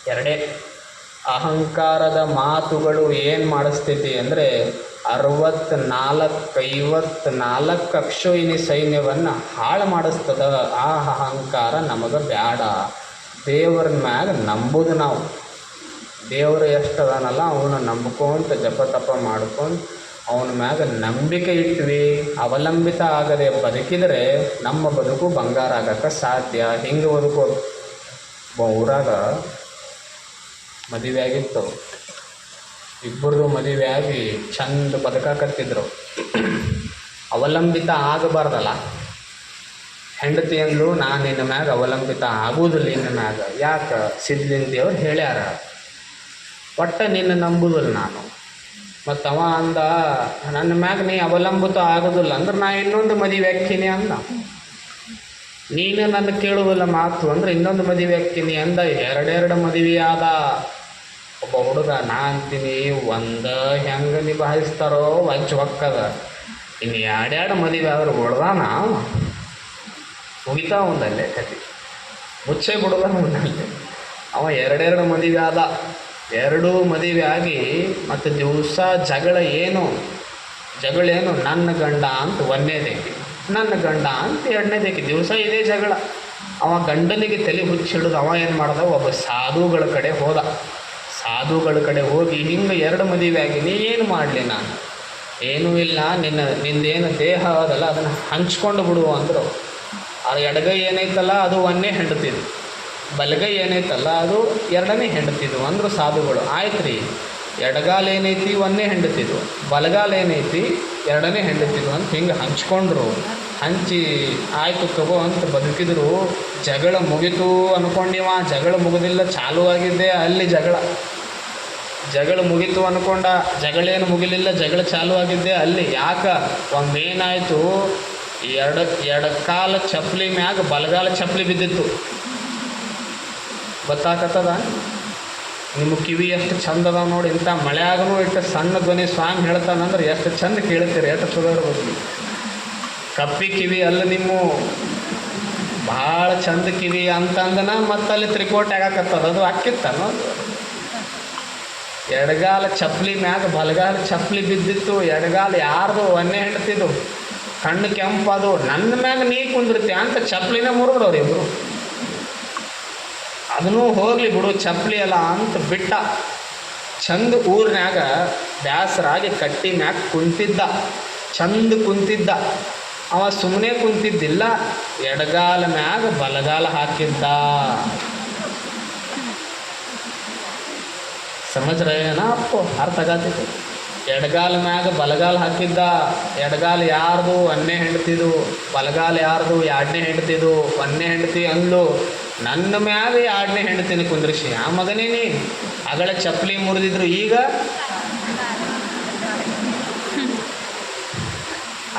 ಎರಡೇ, ಅಹಂಕಾರದ ಮಾತುಗಳು ಏನು ಮಾಡಿಸ್ತೈತಿ ಅಂದರೆ ಅರವತ್ನಾಲ್ಕು ಐವತ್ನಾಲ್ಕು ಅಕ್ಷೋಹಿಣಿ ಸೈನ್ಯವನ್ನು ಹಾಳು ಮಾಡಿಸ್ತದ. ಆ ಅಹಂಕಾರ ನಮಗೆ ಬ್ಯಾಡ. ದೇವ್ರ ಮ್ಯಾಗ ನಂಬುದು ನಾವು. ದೇವರು ಎಷ್ಟು ಅದಾನಲ್ಲ ಅವನು ನಂಬ್ಕೊಂತ ಜಪ ತಪ ಮಾಡ್ಕೊಂಡು ಅವನ ಮ್ಯಾಗ ನಂಬಿಕೆ ಇಟ್ವಿ. ಅವಲಂಬಿತ ಆಗದೆ ಬದುಕಿದರೆ ನಮ್ಮ ಬದುಕು ಬಂಗಾರ ಆಗಕ್ಕೆ ಸಾಧ್ಯ. ಹಿಂಗೆ ಬದುಕೋದು ಊರಾಗ ಮದುವೆ ಆಗಿತ್ತು. ಇಬ್ಬರದು ಮದುವೆ ಆಗಿ ಚಂದ ಬದುಕಾಕತ್ತಿದ್ರು ಅವಲಂಬಿತ ಆಗಬಾರ್ದಲ್ಲ? ಹೆಂಡತಿ ಅಂದ್ರು ನಾನು ನಿನ್ನ ಮ್ಯಾಗ ಅವಲಂಬಿತ ಆಗುವುದಿಲ್ಲ ನಿನ್ನ ಮ್ಯಾಗ. ಯಾಕೆ? ಸಿದ್ಲಿಂಗ ದೇವ್ರು ಹೇಳ್ಯಾರ. ಒಟ್ಟ ನಿನ್ನ ನಂಬುದಿಲ್ಲ ನಾನು. ಮತ್ತು ಅವ ಅಂದ, ನನ್ನ ಮ್ಯಾಗ ನೀ ಅವಲಂಬಿತ ಆಗೋದಿಲ್ಲ ಅಂದ್ರೆ ನಾ ಇನ್ನೊಂದು ಮದುವೆ ಹಾಕ್ತೀನಿ ಅಂದ. ನೀನು ನನ್ನ ಕೇಳುವುದಿಲ್ಲ ಮಾತು ಅಂದ್ರೆ ಇನ್ನೊಂದು ಮದುವೆ ಹಾಕ್ತೀನಿ ಅಂದ. ಎರಡೆರಡು ಮದುವೆ ಆದ ಒಬ್ಬ ಹುಡುಗ, ನಾ ಅಂತೀನಿ, ಒಂದು ಹೆಂಗೆ ನಿಭಾಯಿಸ್ತಾರೋ ವಜ್ಜ ಹೊಕ್ಕದ. ಇನ್ನು ಎರಡೆರಡು ಮದುವೆ ಆದ್ರೆ ಹೊಡ್ದಾನ. ಮುಗಿತಾ ಒಂದಲ್ಲೇ ಕತೆ ಮುಚ್ಚೆ ಬಿಡೋದ ಒಂದಲ್ಲೇ. ಅವ ಎರಡೆರಡು ಮದುವೆ ಆದ. ಎರಡು ಮದುವೆ ಆಗಿ ಮತ್ತು ದಿವಸ ಜಗಳ ಏನು? ಜಗಳ ಏನು? ನನ್ನ ಗಂಡ ಅಂತ ಒಂದನೇದಕ್ಕೆ ನನ್ನ ಗಂಡ ಅಂತ ಎರಡನೇದಕ್ಕೆ ದಿವಸ ಇದೇ ಜಗಳ. ಅವ ಗಂಡನಿಗೆ ತಲೆ ಹುಚ್ಚಿಡಿದು ಅವ ಏನು ಮಾಡ್ದ? ಒಬ್ಬ ಸಾಧುಗಳ ಕಡೆ ಹೋದ. ಸಾಧುಗಳ ಕಡೆ ಹೋಗಿ ಹಿಂಗೆ ಎರಡು ಮದುವೆ ಆಗಿ ನೀ ಏನು ಮಾಡಲಿ ನಾನು? ಏನೂ ಇಲ್ಲ, ನಿನ್ನ ನಿಂದೇನು ದೇಹ ಅದಲ್ಲ ಅದನ್ನು ಹಂಚ್ಕೊಂಡು ಬಿಡು ಅಂದರು. ಆ ಎಡಗೈ ಏನೈತಲ್ಲ, ಅದು ಒಂದೇ ಹೆಂಡತಿದು. ಬಲಗೈ ಏನೈತಲ್ಲ, ಅದು ಎರಡನೇ ಹೆಂಡತಿದು ಅಂದರು ಸಾಧುಗಳು. ಆಯ್ತು ರೀ ಎಡಗಾಲ ಏನೈತಿ, ಒಂದೇ ಹೆಂಡತಿದು. ಬಲಗಾಲ ಏನೈತಿ, ಎರಡನೇ ಹೆಂಡತಿದು ಅಂತ ಹಿಂಗೆ ಹಂಚ್ಕೊಂಡ್ರು. ಹಂಚಿ, ಆಯ್ತು ತಗೋ ಅಂತ ಬದುಕಿದ್ರು. ಜಗಳ ಮುಗಿತು ಅನ್ಕೊಂಡಿವ ಜಗಳ ಮುಗಿದಿಲ್ಲ, ಚಾಲು ಆಗಿದ್ದೆ ಅಲ್ಲಿ ಜಗಳ. ಜಗಳ ಮುಗಿತು ಅನ್ಕೊಂಡ, ಜಗಳೇನು ಮುಗಿಲಿಲ್ಲ, ಜಗಳ ಚಾಲು ಆಗಿದ್ದೆ ಅಲ್ಲಿ. ಯಾಕ? ಒಮ್ಮೇನಾಯಿತು ಎರಡ ಕಾಲ ಚಪ್ಪಲಿ ಮ್ಯಾಗ ಬಲಗಾಲ ಚಪ್ಪಲಿ ಬಿದ್ದಿತ್ತು. ಗೊತ್ತಾಕತ್ತದ? ನಿಮ್ಮ ಕಿವಿ ಎಷ್ಟು ಚಂದ ಅದ ನೋಡಿ, ಇಂಥ ಮಳೆಯಾಗೂ ಇಟ್ಟು ಸಣ್ಣ ಧ್ವನಿ ಸ್ವಾಮಿ ಹೇಳ್ತಾನಂದ್ರೆ ಎಷ್ಟು ಚಂದ ಕೇಳ್ತೀರಿ, ಎಷ್ಟು ಇರ್ಬೇಕು ಕಪ್ಪಿ ಕಿವಿ ಅಲ್ಲ ನಿಮ್ಮ ಭಾಳ ಚಂದ ಕಿವಿ ಅಂತಂದನ ಮತ್ತಲ್ಲಿ ತ್ರಿಕೋಟಿ ಆಗಾಕತ್ತದ ಅದು ಅಕ್ಕಿತ್ತನೋ ಎಡಗಾಲ ಚಪ್ಪಲಿ ಮ್ಯಾಗ ಬಲಗಾಲ ಚಪ್ಪಲಿ ಬಿದ್ದಿತ್ತು, ಎಡಗಾಲ ಯಾರ್ದು ಒನ್ನೆ ಹೆಂಡ್ತಿದ್ದು ಕಣ್ಣು ಕೆಂಪದು ನನ್ನ ಮ್ಯಾಗ ನೀ ಕುಂದಿರ್ತಿ ಅಂತ ಚಪ್ಪಲಿನ ಮುರಿದ್ರವ್ರು ಇಬ್ಬರು ಅದನ್ನೂ ಹೋಗಲಿ ಬಿಡು, ಚಪ್ಪಲಿ ಅಲ್ಲ ಅಂತ ಬಿಟ್ಟ. ಚಂದ ಊರಿನಾಗ ಬ್ಯಾಸರಾಗಿ ಕಟ್ಟಿ ಮ್ಯಾಗ ಕುಂತಿದ್ದ, ಚಂದ ಕುಂತಿದ್ದ. ಅವ ಸುಮ್ಮನೆ ಕುಂತಿದ್ದಿಲ್ಲ, ಎಡಗಾಲ ಮ್ಯಾಗ ಬಲಗಾಲ ಹಾಕಿದ್ದ. ಸಮಜ್ ರಹೇನ ಅಪ್ಪು ಅರ್ಥ ಆಗತ್ತೈತಿ ಎಡಗಾಲ ಮ್ಯಾಗ ಬಲಗಾಲ ಹಾಕಿದ್ದ, ಎಡಗಾಲ ಯಾರ್ದು ಒಂದೇ ಹೆಂಡ್ತಿದು, ಬಲಗಾಲ ಯಾರ್ದು ಎರಡನೇ ಹೆಂಡ್ತಿದು ಒಂದೇ ಹೆಂಡ್ತಿ ಅಂದ್ಲು, ನನ್ನ ಮ್ಯಾಗ ಎರಡನೇ ಹೆಂಡ್ತಿನ ಕುಂದ್ರಿಸಿ, ಆ ಮಗನೇ ನೀ. ಅಗಳ ಚಪ್ಪಲಿ ಮುರಿದಿದ್ರು ಈಗ?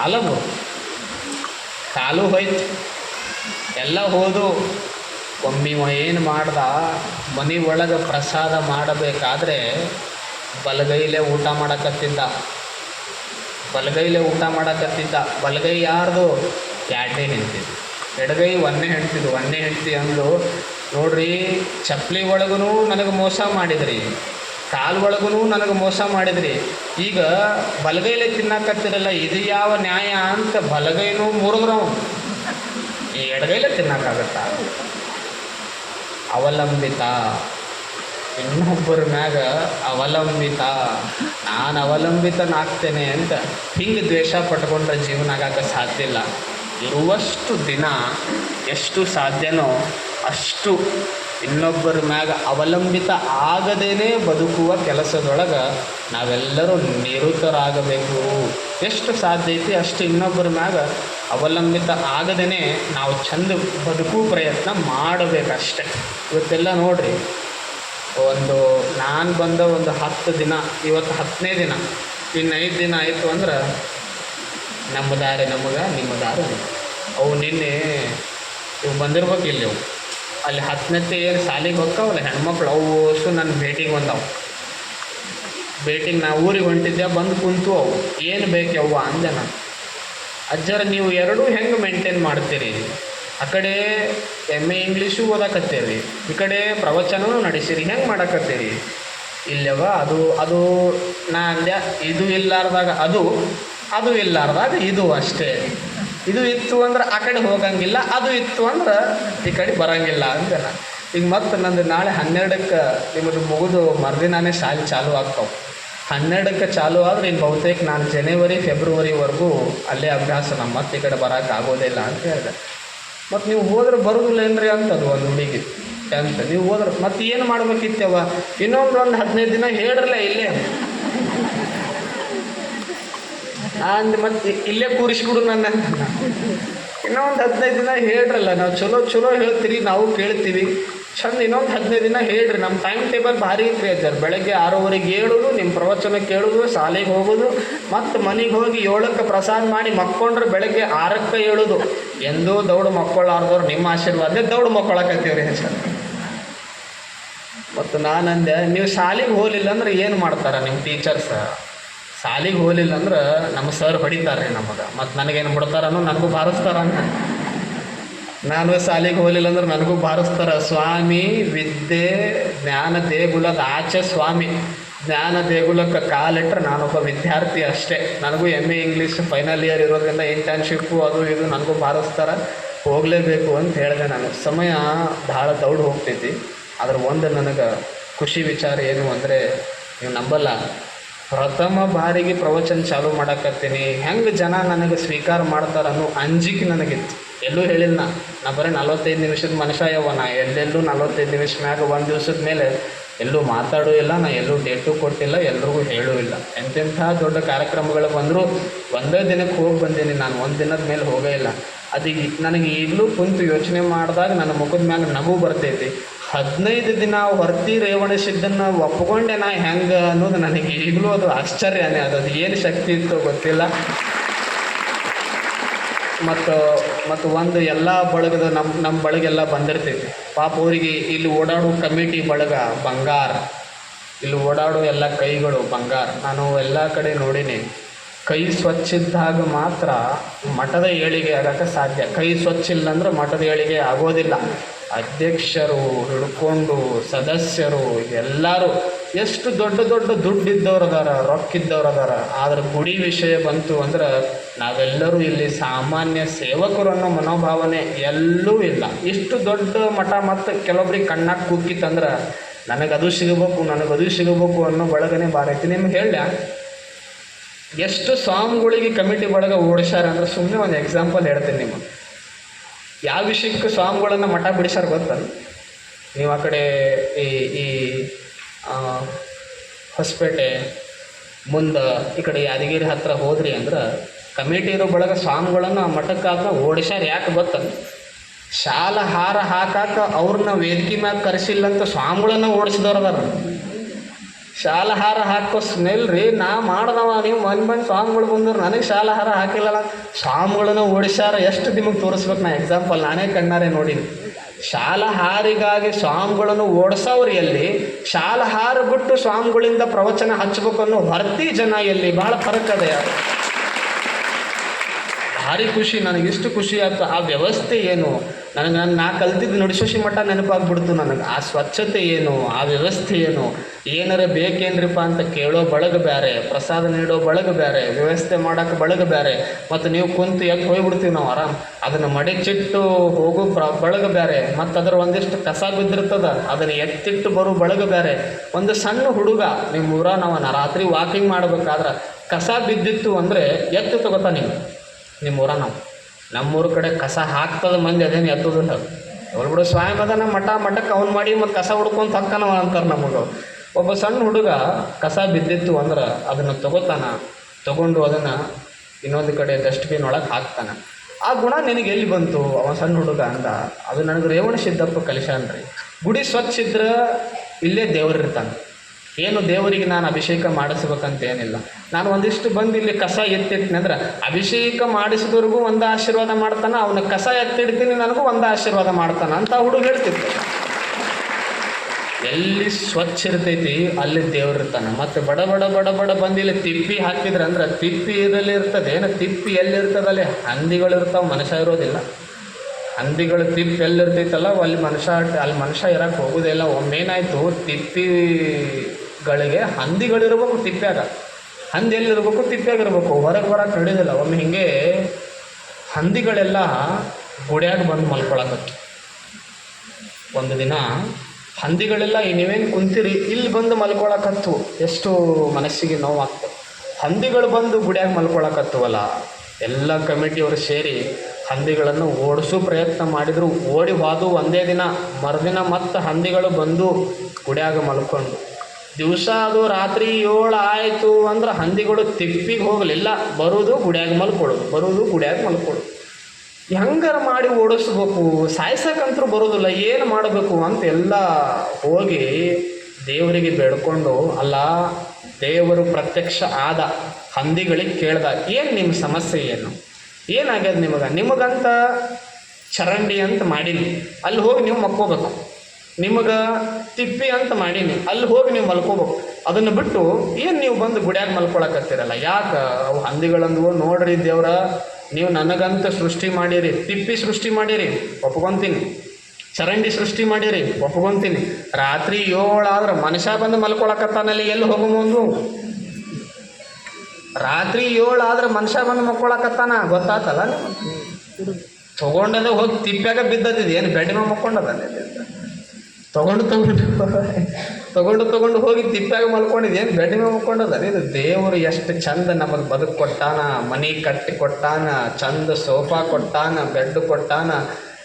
ಅಲಬು ಕಾಲು ಹೋಯ್ತು. ಎಲ್ಲ ಹೋದು. ಒಮ್ಮಿವ ಏನು ಮಾಡ್ದ? ಮನೆ ಒಳಗೆ ಪ್ರಸಾದ ಮಾಡಬೇಕಾದ್ರೆ ಬಲಗೈಲೇ ಊಟ ಮಾಡಕತ್ತಿದ್ದ. ಬಲಗೈಲೇ ಊಟ ಮಾಡಕತ್ತಿದ್ದ. ಬಲಗೈ ಯಾರ್ದು? ಎರಡನೇ ಹೆಂಡ್ತಿದ್ದು ಎಡಗೈ ಒಂದೇ ಹೆಂಡ್ತಿದ್ದು ಒಂದೇ ಹೆಂಡ್ತಿ ಅಂದು ನೋಡ್ರಿ ಚಪ್ಪಲಿ ಒಳಗೂ ನನಗೆ ಮೋಸ ಮಾಡಿದ್ರಿ. ಕಾಲು ಒಳಗೂ ನನಗೆ ಮೋಸ ಮಾಡಿದ್ರಿ. ಈಗ ಬಲಗೈಲೇ ತಿನ್ನಕತ್ತಿರಲ್ಲ, ಇದು ಯಾವ ನ್ಯಾಯ ಅಂತ ಬಲಗೈನೂ ಮುರಿದ್ರವ್ ಈ ಎಡಗೈಲೇ ತಿನ್ನಕ್ಕಾಗತ್ತಾ ಅವಲಂಬಿತ. ಇನ್ನೊಬ್ಬರ ಮ್ಯಾಗ ಅವಲಂಬಿತ. ನಾನು ಅವಲಂಬಿತನಾಗ್ತೇನೆ ಅಂತ ಹಿಂಗೆ ದ್ವೇಷ ಪಟ್ಕೊಂಡ್ರೆ ಜೀವನ ಆಗಕ್ಕೆ ಸಾಧ್ಯ ಇಲ್ಲ. ಇರುವಷ್ಟು ದಿನ ಎಷ್ಟು ಸಾಧ್ಯನೋ ಅಷ್ಟು ಇನ್ನೊಬ್ಬರ ಮ್ಯಾಗ ಅವಲಂಬಿತ ಆಗದೇನೆ ಬದುಕುವ ಕೆಲಸದೊಳಗೆ ನಾವೆಲ್ಲರೂ ನಿರುತರಾಗಬೇಕು. ಎಷ್ಟು ಸಾಧ್ಯ ಐತಿ ಅಷ್ಟು ಇನ್ನೊಬ್ಬರ ಮ್ಯಾಗ ಅವಲಂಬಿತ ಆಗದೇನೆ ನಾವು ಚಂದ ಬದುಕು ಪ್ರಯತ್ನ ಮಾಡಬೇಕಷ್ಟೆ. ಇವತ್ತೆಲ್ಲ ನೋಡ್ರಿ, ಒಂದು ನಾನು ಬಂದ ಒಂದು ಹತ್ತು ದಿನ, ಇವತ್ತು ಹತ್ತನೇ ದಿನ, ಇನ್ನು ಐದು ದಿನ ಆಯಿತು ಅಂದ್ರೆ ನಮ್ಮ ದಾರಿ ನಮಗೆ, ನಿಮ್ಮ ದಾರಿ. ಅವು ನಿನ್ನೆ ಇವು ಬಂದಿರ್ಬೇಕು ಇಲ್ಲಿ ಅವು ಅಲ್ಲಿ ಹತ್ತನೇ ಶಾಲೆಗೆ ಶಾಲಿಗೆ ಹೋಗ್ತಾವಲ್ಲ ಹೆಣ್ಮಕ್ಳು, ಅವು ನನ್ನ ಭೇಟಿಗೆ ಬಂದವು. ಭೇಟಿಗೆ ನಾ ಊರಿಗೆ ಹೊಂಟಿದ್ದೆ, ಬಂದು ಕುಂತು ಅವು. ಏನು ಬೇಕು ಯವ್ವ ಅಂದೆ ನಾನು. ಅಜ್ಜರ, ನೀವು ಎರಡೂ ಹೆಂಗೆ ಮೇಂಟೈನ್ ಮಾಡ್ತೀರಿ? ಆ ಕಡೆ ಎಂ ಎ ಇಂಗ್ಲೀಷು ಓದಾಕತ್ತೀರಿ. ಈ ಕಡೆ ಪ್ರವಚನನೂ ನಡೆಸಿರಿ, ಹೆಂಗೆ ಮಾಡಕತ್ತೀರಿ? ಇಲ್ಲವ ಅದು ಅದು ನಾ ಅಂದ್ಯ ಇದು ಇಲ್ಲಾರ್ದಾಗ ಅದು ಅದು ಇಲ್ಲಾರ್ದಾಗ ಇದು ಅಷ್ಟೇ. ಇದು ಇತ್ತು ಅಂದ್ರೆ ಆ ಕಡೆ ಹೋಗಂಗಿಲ್ಲ, ಅದು ಇತ್ತು ಅಂದ್ರೆ ಈ ಕಡೆ ಬರಂಗಿಲ್ಲ ಅಂತ ಈಗ ಮತ್ತೆ ನಂದು ನಾಳೆ ಹನ್ನೆರಡಕ್ಕೆ ನಿಮ್ಮದು ಮುಗಿದು ಮರುದಿನಾನೇ ಶಾಲೆ ಚಾಲು ಆಗ್ತಾವೆ. ಹನ್ನೆರಡಕ್ಕೆ ಚಾಲು ಆದ್ರೆ ಇನ್ನು ಬಹುತೇಕ ನಾನು ಜನವರಿ ಫೆಬ್ರವರಿವರೆಗೂ ಅಲ್ಲೇ ಅಭ್ಯಾಸ ನಮ್ಮ ಮತ್ತೆ ಈ ಕಡೆ ಬರಕ್ಕೆ ಆಗೋದಿಲ್ಲ ಅಂತ ಹೇಳಿದೆ. ಮತ್ತು ನೀವು ಹೋದ್ರೆ ಬರೋದಿಲ್ಲ ಏನ್ರಿ ಅಂತದು ಒಂದು ಹುಡುಗಿ. ಅಂತ ನೀವು ಹೋದ್ರೆ ಮತ್ತೆ ಏನು ಮಾಡ್ಬೇಕಿತ್ತವ ಇನ್ನೊಂದು ಒಂದು ಹದಿನೈದು ದಿನ ಹೇಳ್ರಲ್ಲ ಇಲ್ಲೇ. ಅಂದ್ ಮತ್ತೆ ಇಲ್ಲೇ ಕೂರಿಸ್ಬಿಡು ನನ್ನ. ಇನ್ನೊಂದು ಹದಿನೈದು ದಿನ ಹೇಳ್ರಲ್ಲ, ನಾವು ಚಲೋ ಚಲೋ ಹೇಳ್ತೀರಿ, ನಾವು ಕೇಳ್ತೀವಿ. ಚಂದ ಇನ್ನೊಂದು ಹದಿನೈದು ದಿನ ಹೇಳ್ರಿ ನಮ್ಮ ಟೈಮ್ ಟೇಬಲ್ ಭಾರಿ ಐತ್ರಿ ಸರ್ ಬೆಳಗ್ಗೆ ಆರೂವರೆಗೆ ಹೇಳೋದು ನಿಮ್ಮ ಪ್ರವಚನ ಕೇಳೋದು, ಶಾಲೆಗೆ ಹೋಗೋದು, ಮತ್ತು ಮನೆಗೆ ಹೋಗಿ ಏಳಕ್ಕೆ ಪ್ರಸಾದ ಮಾಡಿ ಮಕ್ಕೊಂಡ್ರೆ ಬೆಳಗ್ಗೆ ಆರಕ್ಕೆ ಹೇಳೋದು ಎಂದೂ ದೌಡು ಮಕ್ಕೊಳ್ಳಾರ್ದವ್ರು ನಿಮ್ಮ ಆಶೀರ್ವಾದ ದೌಡು ಮಕ್ಕೊಳಕತ್ತೀವ್ರಿ ಸರ್ ಮತ್ತು ನಾನು ಅಂದೆ ನೀವು ಶಾಲೆಗೆ ಹೋಗಲಿಲ್ಲ ಅಂದ್ರೆ ಏನು ಮಾಡ್ತಾರೆ ನಿಮ್ಮ ಟೀಚರ್ಸ್ ಶಾಲೆಗೆ ಹೋಗಲಿಲ್ಲ ಅಂದ್ರೆ ನಮ್ಮ ಸರ್ ಹೊಡಿತಾರೆ ನಮಗೆ ಮತ್ತು ನನಗೇನು ಬಿಡ್ತಾರನೋ ನನಗೂ ಬಾರಿಸ್ತಾರ ನಾನು ಶಾಲೆಗೆ ಹೋಗಲಿಲ್ಲ ಅಂದ್ರೆ ನನಗೂ ಬಾರಿಸ್ತಾರ. ಸ್ವಾಮಿ, ವಿದ್ಯೆ, ಜ್ಞಾನ ದೇಗುಲದ ಆಚೆ ಸ್ವಾಮಿ. ಜ್ಞಾನ ದೇಗುಲಕ್ಕೆ ಕಾಲಿಟ್ರೆ ನಾನೊಬ್ಬ ವಿದ್ಯಾರ್ಥಿ ಅಷ್ಟೇ. ನನಗೂ M A English final year ಇರೋದ್ರಿಂದ ಇಂಟರ್ನ್ಶಿಪ್ಪು ಅದು ಇದು ನನಗೂ ಬಾರಿಸ್ತಾರ. ಹೋಗಲೇಬೇಕು ಅಂತ ಹೇಳಿದೆ ನಾನು. ಸಮಯ ಭಾಳ ದೌಡ್ ಹೋಗ್ತೈತಿ. ಅದ್ರ ಒಂದು ನನಗೆ ಖುಷಿ ವಿಚಾರ ಏನು ಅಂದರೆ, ನೀವು ನಂಬಲ್ಲ. ಪ್ರಥಮ ಬಾರಿಗೆ ಪ್ರವಚನ ಚಾಲೂ ಮಾಡಕತ್ತೀನಿ. ಹೆಂಗೆ ಜನ ನನಗೆ ಸ್ವೀಕಾರ ಮಾಡ್ತಾರೆ ಅನ್ನೋ ಅಂಜಿಕೆ ನನಗಿತ್ತು. ಎಲ್ಲೂ ಹೇಳಿಲ್ಲ ನಾ. ಬರೀ ನಲವತ್ತೈದು ನಿಮಿಷದ ಮನುಷ್ಯ ಯವ್ವ ನಾ. ಎಲ್ಲೆಲ್ಲೂ ನಲವತ್ತೈದು ನಿಮಿಷ ಮ್ಯಾಗ ಒಂದು ದಿವ್ಸದ ಮೇಲೆ ಎಲ್ಲೂ ಮಾತಾಡೂ ಇಲ್ಲ ನಾ. ಎಲ್ಲೂ ಡೇಟು ಕೊಟ್ಟಿಲ್ಲ, ಎಲ್ರಿಗೂ ಹೇಳೂ ಇಲ್ಲ. ಎಂತೆಂಥ ದೊಡ್ಡ ಕಾರ್ಯಕ್ರಮಗಳು ಬಂದರೂ ಒಂದೇ ದಿನಕ್ಕೆ ಹೋಗಿ ಬಂದೀನಿ ನಾನು. ಒಂದು ದಿನದ ಮೇಲೆ ಹೋಗೇ ಇಲ್ಲ. ಅದೀಗ ನನಗೆ ಈಗಲೂ ಕುಂತು ಯೋಚನೆ ಮಾಡಿದಾಗ ನನ್ನ ಮುಖದ ಮ್ಯಾಲೆ ನಗು ಬರ್ತೈತಿ. ಹದಿನೈದು ದಿನ ಹೊರ್ತಿ ರೇವಣಿಸಿದ್ದನ್ನು ಒಪ್ಕೊಂಡೆ ನಾ ಹೆಂಗೆ ಅನ್ನೋದು ನನಗೆ ಈಗಲೂ ಅದು ಆಶ್ಚರ್ಯನೇ. ಅದು ಅದು ಏನು ಶಕ್ತಿ ಇತ್ತು ಗೊತ್ತಿಲ್ಲ. ಮತ್ತು ಮತ್ತು ಒಂದು ಎಲ್ಲ ಬಳಗದ ನಮ್ಮ ನಮ್ಮ ಬಳಗೆಲ್ಲ ಬಂದಿರ್ತೈತಿ. ಪಾಪ ಅವರಿಗೆ ಇಲ್ಲಿ ಓಡಾಡೋ ಕಮಿಟಿ ಬಳಗ ಬಂಗಾರ. ಇಲ್ಲಿ ಓಡಾಡೋ ಎಲ್ಲ ಕೈಗಳು ಬಂಗಾರ. ನಾನು ಎಲ್ಲ ಕಡೆ ನೋಡೀನಿ. ಕೈ ಸ್ವಚ್ಛ ಇದ್ದಾಗ ಮಾತ್ರ ಮಠದ ಏಳಿಗೆ ಆಗಕ್ಕೆ ಸಾಧ್ಯ. ಕೈ ಸ್ವಚ್ಛ ಇಲ್ಲ ಅಂದ್ರೆ ಮಠದ ಏಳಿಗೆ ಆಗೋದಿಲ್ಲ. ಅಧ್ಯಕ್ಷರು, ಹಿಡ್ಕೊಂಡು ಸದಸ್ಯರು, ಎಲ್ಲರೂ ಎಷ್ಟು ದೊಡ್ಡ ದೊಡ್ಡ ದುಡ್ಡಿದ್ದವ್ರು ಅದಾರ ರೊಕ್ಕಿದ್ದವ್ರು ಅದಾರ ಆದ್ರೆ ಗುಡಿ ವಿಷಯ ಬಂತು ಅಂದ್ರೆ ನಾವೆಲ್ಲರೂ ಇಲ್ಲಿ ಸಾಮಾನ್ಯ ಸೇವಕರು ಅನ್ನೋ ಮನೋಭಾವನೆ ಎಲ್ಲೂ ಇಲ್ಲ. ಇಷ್ಟು ದೊಡ್ಡ ಮಠ ಮತ್ತು ಕೆಲವೊಬ್ರಿಗೆ ಕಣ್ಣಾಗ ಕುಕ್ಕಿತ್ತಂದ್ರೆ ನನಗದು ಸಿಗಬೇಕು ನನಗದು ಸಿಗಬೇಕು ಅನ್ನೋ ಬಳಗನೆ ಬಾರೈತಿ ನಿಮ್ಗೆ ಹೇಳ ಎಷ್ಟು ಸ್ವಾಮಿಗಳಿಗೆ ಕಮಿಟಿ ಬಳಗ ಓಡಿಸ್ಯಾರ ಅಂದ್ರೆ ಸುಮ್ಮನೆ ಒಂದು ಎಕ್ಸಾಂಪಲ್ ಹೇಳ್ತೀನಿ ನಿಮಗೆ. ಯಾವ ವಿಷಯಕ್ಕೆ ಸ್ವಾಮಿಗಳನ್ನು ಮಠ ಬಿಡಿಸ್ಯಾರ ಗೊತ್ತಲ್ಲ? ನೀವು ಆ ಕಡೆ ಈ ಈ ಹೊಸಪೇಟೆ, ಮುಂದೆ ಈ ಕಡೆ ಯಾದಗಿರಿ ಹತ್ರ ಹೋದ್ರಿ ಅಂದ್ರೆ ಕಮಿಟಿ ಬಳಗ ಸ್ವಾಮಿಗಳನ್ನು ಆ ಮಠಕ್ಕಾಗ ಓಡಿಸ್ಯಾರ ಯಾಕೆ ಗೊತ್ತಲ್ಲ? ಶಾಲ ಹಾರ ಹಾಕಾಕ ಅವ್ರನ್ನ ವೇದಿಕೆ ಮ್ಯಾಗ ಕರೆಸಿಲ್ಲ ಅಂತ ಸ್ವಾಮಿಗಳನ್ನ ಓಡಿಸಿದವ್ರು ಅದಾರ. ಶಾಲ ಹಾರ ಹಾಕೋ ಸ್ಮೆಲ್ ರೀ, ನಾ ಮಾಡ್ದವ, ನೀವು ಮನ್ ಬಂದು ಸ್ವಾಮಿಗಳು ಬಂದ್ರು ನನಗೆ ಶಾಲಹಾರ ಹಾಕಿಲ್ಲ ಹಾಕಿಲ್ಲಲ್ಲ ಸ್ವಾಮಿಗಳನ್ನ ಓಡಿಸ್ಯಾರ, ಎಷ್ಟು ನಿಮಗೆ ತೋರಿಸ್ಬೇಕು ನಾ ಎಕ್ಸಾಂಪಲ್ ನಾನೇ ಕಣ್ಣಾರೆ ನೋಡೀನಿ. ಶಾಲಹಾರಿಗಾಗಿ ಸ್ವಾಮಿಗಳನ್ನು ಓಡಿಸೋರು ಎಲ್ಲಿ ಶಾಲಹಾರ ಬಿಟ್ಟು ಸ್ವಾಮಿಗಳಿಂದ ಪ್ರವಚನ ಹಚ್ಚಬೇಕು ಅನ್ನೋ ಹೊರತಿ ಜನ ಎಲ್ಲಿ ಬಹಳ ಫರಕ್ ಅದ ಯಾರು ಭಾರಿ ಖುಷಿ, ನನಗೆ ಎಷ್ಟು ಖುಷಿ ಆಯ್ತು, ಆ ವ್ಯವಸ್ಥೆ ಏನು? ನನಗೆ ನಾನು ನಾ ಕಲ್ತಿದ್ದು ನಡಿಸೋಶಿ ಮಠ ನೆನಪಾಗ್ಬಿಡ್ತು ನನಗೆ. ಆ ಸ್ವಚ್ಛತೆ ಏನು, ಆ ವ್ಯವಸ್ಥೆ ಏನು? ಏನಾರ ಬೇಕೇನ್ರಿಪ್ಪ ಅಂತ ಕೇಳೋ ಬಳಗ ಬೇರೆ ಪ್ರಸಾದ ನೀಡೋ ಬಳಗ ಬೇರೆ ವ್ಯವಸ್ಥೆ ಮಾಡೋಕೆ ಬಳಗ ಬೇರೆ ಮತ್ತು ನೀವು ಕುಂತು ಯಾಕೆ ಹೋಗ್ಬಿಡ್ತೀವಿ ನಾವು ಆರಾಮ್. ಅದನ್ನು ಮಡಿಚಿಟ್ಟು ಹೋಗೋ ಪ್ರ, ಬಳಗ ಬೇರೆ ಮತ್ತು ಅದರ ಒಂದಿಷ್ಟು ಕಸ ಬಿದ್ದಿರ್ತದ, ಅದನ್ನು ಎತ್ತಿಟ್ಟು ಬರೋ ಬಳಗ ಬೇರೆ ಒಂದು ಸಣ್ಣ ಹುಡುಗ ನಿಮ್ಮ ಊರ ನಾವು ರಾತ್ರಿ ವಾಕಿಂಗ್ ಮಾಡ್ಬೇಕಾದ್ರೆ ಕಸ ಬಿದ್ದಿತ್ತು ಅಂದರೆ ಎತ್ತು ತಗೋತಾ ನೀವು ನಿಮ್ಮ ಊರ ನಾವು ನಮ್ಮೂರ ಕಡೆ ಕಸ ಹಾಕ್ತದ ಮಂದಿ ಅದೇನು ಎತ್ತೋದಿಲ್ಲ. ಅವ್ರು ಬಿಡು ಸ್ವಾಮಿ ಅದನ್ನ ಮಠ ಮಠಕ್ಕೆ ಅವ್ನು ಮಾಡಿ ಮತ್ತು ಕಸ ಹುಡ್ಕೊಂಡು ತಕ್ಕನವ ಅಂತಾರೆ ನಮಗೆ. ಒಬ್ಬ ಸಣ್ಣ ಹುಡುಗ ಕಸ ಬಿದ್ದಿತ್ತು ಅಂದ್ರೆ ಅದನ್ನು ತಗೋತಾನ, ತಗೊಂಡು ಅದನ್ನು ಇನ್ನೊಂದು ಕಡೆ ಡಸ್ಟ್ಬಿನ್ ಒಳಗೆ ಹಾಕ್ತಾನೆ. ಆ ಗುಣ ನಿನಗೆ ಎಲ್ಲಿ ಬಂತು? ಅವ ಸಣ್ಣ ಹುಡುಗ ಅಂದ, ಅದು ನನಗೆ ರೇವಣ ಸಿದ್ದಪ್ಪ ಕಲಿಸಾನ್ರಿ ಗುಡಿ ಸ್ವಚ್ಛ ಇದ್ರೆ ಇಲ್ಲೇ ದೇವ್ರು ಇರ್ತಾನೆ. ಏನು ದೇವರಿಗೆ ನಾನು ಅಭಿಷೇಕ ಮಾಡಿಸ್ಬೇಕಂತ ಏನಿಲ್ಲ ನಾನು ಒಂದಿಷ್ಟು ಬಂದು ಇಲ್ಲಿ ಕಸ ಎತ್ತಿಡ್ತೀನಿ ಅಂದ್ರೆ ಅಭಿಷೇಕ ಮಾಡಿಸಿದವ್ರಿಗೂ ಒಂದು ಆಶೀರ್ವಾದ ಮಾಡ್ತಾನೆ, ಅವನ ಕಸ ಎತ್ತಿಡ್ತೀನಿ ನನಗೂ ಒಂದು ಆಶೀರ್ವಾದ ಮಾಡ್ತಾನೆ ಅಂತ ಹುಡುಗ ಹೇಳ್ತಿತ್ತು ಎಲ್ಲಿ ಸ್ವಚ್ಛ ಇರ್ತೈತಿ ಅಲ್ಲಿ ದೇವ್ರು ಇರ್ತಾನೆ. ಮತ್ತು ಬಡ ಬಡ ಬಡ ಬಡ ಬಂದು ಇಲ್ಲಿ ತಿಪ್ಪಿ ಹಾಕಿದ್ರೆ ಅಂದ್ರೆ ತಿಪ್ಪಿ ಇದರಲ್ಲಿ ಇರ್ತದೆ. ಏನು ತಿಪ್ಪಿ ಎಲ್ಲಿ ಇರ್ತದೆ ಅಲ್ಲಿ? ಹಂದಿಗಳು ಇರ್ತಾವೆ, ಮನುಷ್ಯ ಇರೋದಿಲ್ಲ. ಹಂದಿಗಳು ತಿಪ್ಪಿ ಎಲ್ಲಿರ್ತೈತಲ್ಲ ಅಲ್ಲಿ ಮನುಷ್ಯ ಅಲ್ಲಿ ಮನುಷ್ಯ ಇರಕ್ಕೆ ಹೋಗೋದೇ ಇಲ್ಲ. ಒಮ್ಮೇನಾಯಿತು ತಿಪ್ಪಿಗಳಿಗೆ ಹಂದಿಗಳಿರ್ಬೇಕು, ತಿಪ್ಪ್ಯಾಗ. ಹಂದಿ ಎಲ್ಲಿರ್ಬೇಕು ತಿಪ್ಪ್ಯಾಗ ಇರಬೇಕು ಹೊರಗೆ ಬರಕ್ಕೆ ನಡೆಯೋದಿಲ್ಲ ಒಮ್ಮೆ ಹಿಂಗೆ ಹಂದಿಗಳೆಲ್ಲ ಗುಡಿಯಾಗ ಬಂದು ಮಲ್ಕೊಳಕತ್ತು. ಒಂದು ದಿನ ಹಂದಿಗಳೆಲ್ಲ ನೀವೇನು ಕುಂತೀರಿ ಇಲ್ಲಿ ಬಂದು ಮಲ್ಕೊಳಕತ್ತು. ಎಷ್ಟು ಮನಸ್ಸಿಗೆ ನೋವಾಗ್ತದೆ. ಹಂದಿಗಳು ಬಂದು ಗುಡಿಯಾಗ ಮಲ್ಕೊಳಕತ್ತುವಲ್ಲ, ಎಲ್ಲ ಕಮಿಟಿಯವರು ಸೇರಿ ಹಂದಿಗಳನ್ನು ಓಡಿಸೋ ಪ್ರಯತ್ನ ಮಾಡಿದರು. ಓಡಿ ಹೋದು ಒಂದೇ ದಿನ, ಮರುದಿನ ಮತ್ತೆ ಹಂದಿಗಳು ಬಂದು ಗುಡಿಯಾಗ ಮಲ್ಕೊಂಡು. ದಿವಸ ಅದು ರಾತ್ರಿ ಏಳು ಆಯಿತು ಅಂದ್ರೆ ಹಂದಿಗಳು ತಿಪ್ಪಿಗೆ ಹೋಗಲಿಲ್ಲ. ಬರೋದು ಗುಡ್ಯಾಗ ಮಲ್ಕೊಳ್ಳೋದು ಬರೋದು ಗುಡ್ಯಾಗ ಮಲ್ಕೊಳ್ಳೋದು ಹೆಂಗಾರ ಮಾಡಿ ಓಡಿಸ್ಬೇಕು? ಸಾಯ್ಸಕ್ಕಂತರೂ ಬರೋದಿಲ್ಲ, ಏನು ಮಾಡಬೇಕು ಅಂತ ಎಲ್ಲ ಹೋಗಿ ದೇವರಿಗೆ ಬೇಡ್ಕೊಂಡು, ಅಲ್ಲ, ದೇವರು ಪ್ರತ್ಯಕ್ಷ ಆದ ಹಂದಿಗಳಿಗೆ ಕೇಳ್ದ, ಏನು ನಿಮ್ಮ ಸಮಸ್ಯೆ ಏನು? ಏನಾಗ್ಯದ ನಿಮಗೆ? ನಿಮಗಂತ ಚರಂಡಿ ಅಂತ ಮಾಡೀನಿ ಅಲ್ಲಿ ಹೋಗಿ ನೀವು ಮಕ್ಕೋಬೇಕು. ನಿಮಗೆ ತಿಪ್ಪಿ ಅಂತ ಮಾಡೀನಿ. ಅಲ್ಲಿ ಹೋಗಿ ನೀವು ಮಲ್ಕೋಬೇಕು. ಅದನ್ನು ಬಿಟ್ಟು ಏನು ನೀವು ಬಂದು ಗುಡ್ಯಾಗ ಮಲ್ಕೊಳಕತ್ತೀರಲ್ಲ? ಯಾಕೆ ಅವು ಹಂದಿಗಳಂದು ನೋಡ್ರಿ ದೇವ್ರ, ನೀವು ನನಗಂತ ಸೃಷ್ಟಿ ಮಾಡಿರಿ. ತಿಪ್ಪಿ ಸೃಷ್ಟಿ ಮಾಡಿರಿ, ಒಪ್ಕೊಂತೀನಿ. ಚರಂಡಿ ಸೃಷ್ಟಿ ಮಾಡಿರಿ, ಒಪ್ಕೊಂತೀನಿ. ರಾತ್ರಿ ಏಳಾದ್ರೆ ಮನುಷ್ಯ ಬಂದು ಮಲ್ಕೊಳಕತ್ತಾನಲ್ಲಿ, ಎಲ್ಲಿ ಹೋಗೋ ಮುಂದು? ರಾತ್ರಿ ಏಳಾದ್ರೆ ಮನುಷ್ಯ ಬಂದು ಮಲ್ಕೊಳಕತ್ತಾನ? ಗೊತ್ತಾತಲ್ಲ ನೀವು ತೊಗೊಂಡದ ಹೋಗಿ ತಿಪ್ಪ್ಯಾಗ ಬಿದ್ದದಿದೆ ಏನು ಬೆಡ್ ಮೇಲೆ ಮಕ್ಕೊಂಡದ? ತಗೊಂಡು ತಗೊಂಡು ತಗೊಂಡು ತಗೊಂಡು ಹೋಗಿ ತಿಪ್ಪಾಗಿ ಮಲ್ಕೊಂಡಿದ್ದೆ. ಏನು ಬೆಡ್ ಮೇಲೆ ಮಲ್ಕೊಂಡದ? ಇದು ದೇವರು ಎಷ್ಟು ಚಂದ ನಮಗೆ ಬದುಕು ಕೊಟ್ಟಾನ, ಮನೆ ಕಟ್ಟಿ ಕೊಟ್ಟಾನ, ಚಂದ ಸೋಫಾ ಕೊಟ್ಟಾನ, ಬೆಡ್ ಕೊಟ್ಟಾನ,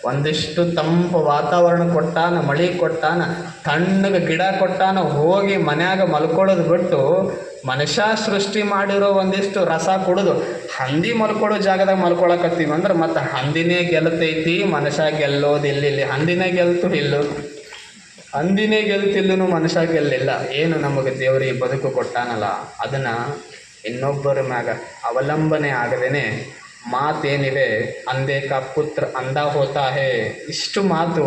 ಒಂದಿಷ್ಟು ತಂಪು ವಾತಾವರಣ ಕೊಟ್ಟಾನ, ಮಳೆ ಕೊಟ್ಟಾನ, ತಣ್ಣಗೆ ಗಿಡ ಕೊಟ್ಟಾನ, ಹೋಗಿ ಮನ್ಯಾಗ ಮಲ್ಕೊಳ್ಳೋದು ಬಿಟ್ಟು ಮನುಷ್ಯ ಸೃಷ್ಟಿ ಮಾಡಿರೋ ಒಂದಿಷ್ಟು ರಸ ಕುಡಿದು ಹಂದಿ ಮಲ್ಕೊಳ್ಳೋ ಜಾಗದಾಗ ಮಲ್ಕೊಳಕತ್ತೀವಿ. ಅಂದ್ರೆ ಮತ್ತೆ ಹಂದಿನೇ ಗೆಲ್ತೈತಿ, ಮನುಷ್ಯ ಗೆಲ್ಲೋದು ಇಲ್ಲಿ. ಹಂದಿನೇ ಗೆಲ್ತು ಇಲ್ಲು. ಹಂದಿನೇ ಗೆಲ್ತಿಲ್ಲೂ ಮನುಷ್ಯ ಗೆಲ್ಲಿಲ್ಲ. ಏನು ನಮಗೆ ದೇವರಿಗೆ ಬದುಕು ಕೊಟ್ಟಾನಲ್ಲ? ಅದನ್ನು ಇನ್ನೊಬ್ಬರ ಮ್ಯಾಗ ಅವಲಂಬನೆ ಆಗದೇನೆ ಮಾತೇನಿದೆ ಅಂದೇ ಕಾ ಪುತ್ರ ಅಂದ ಹೋತಾ ಹೇ ಇಷ್ಟು ಮಾತು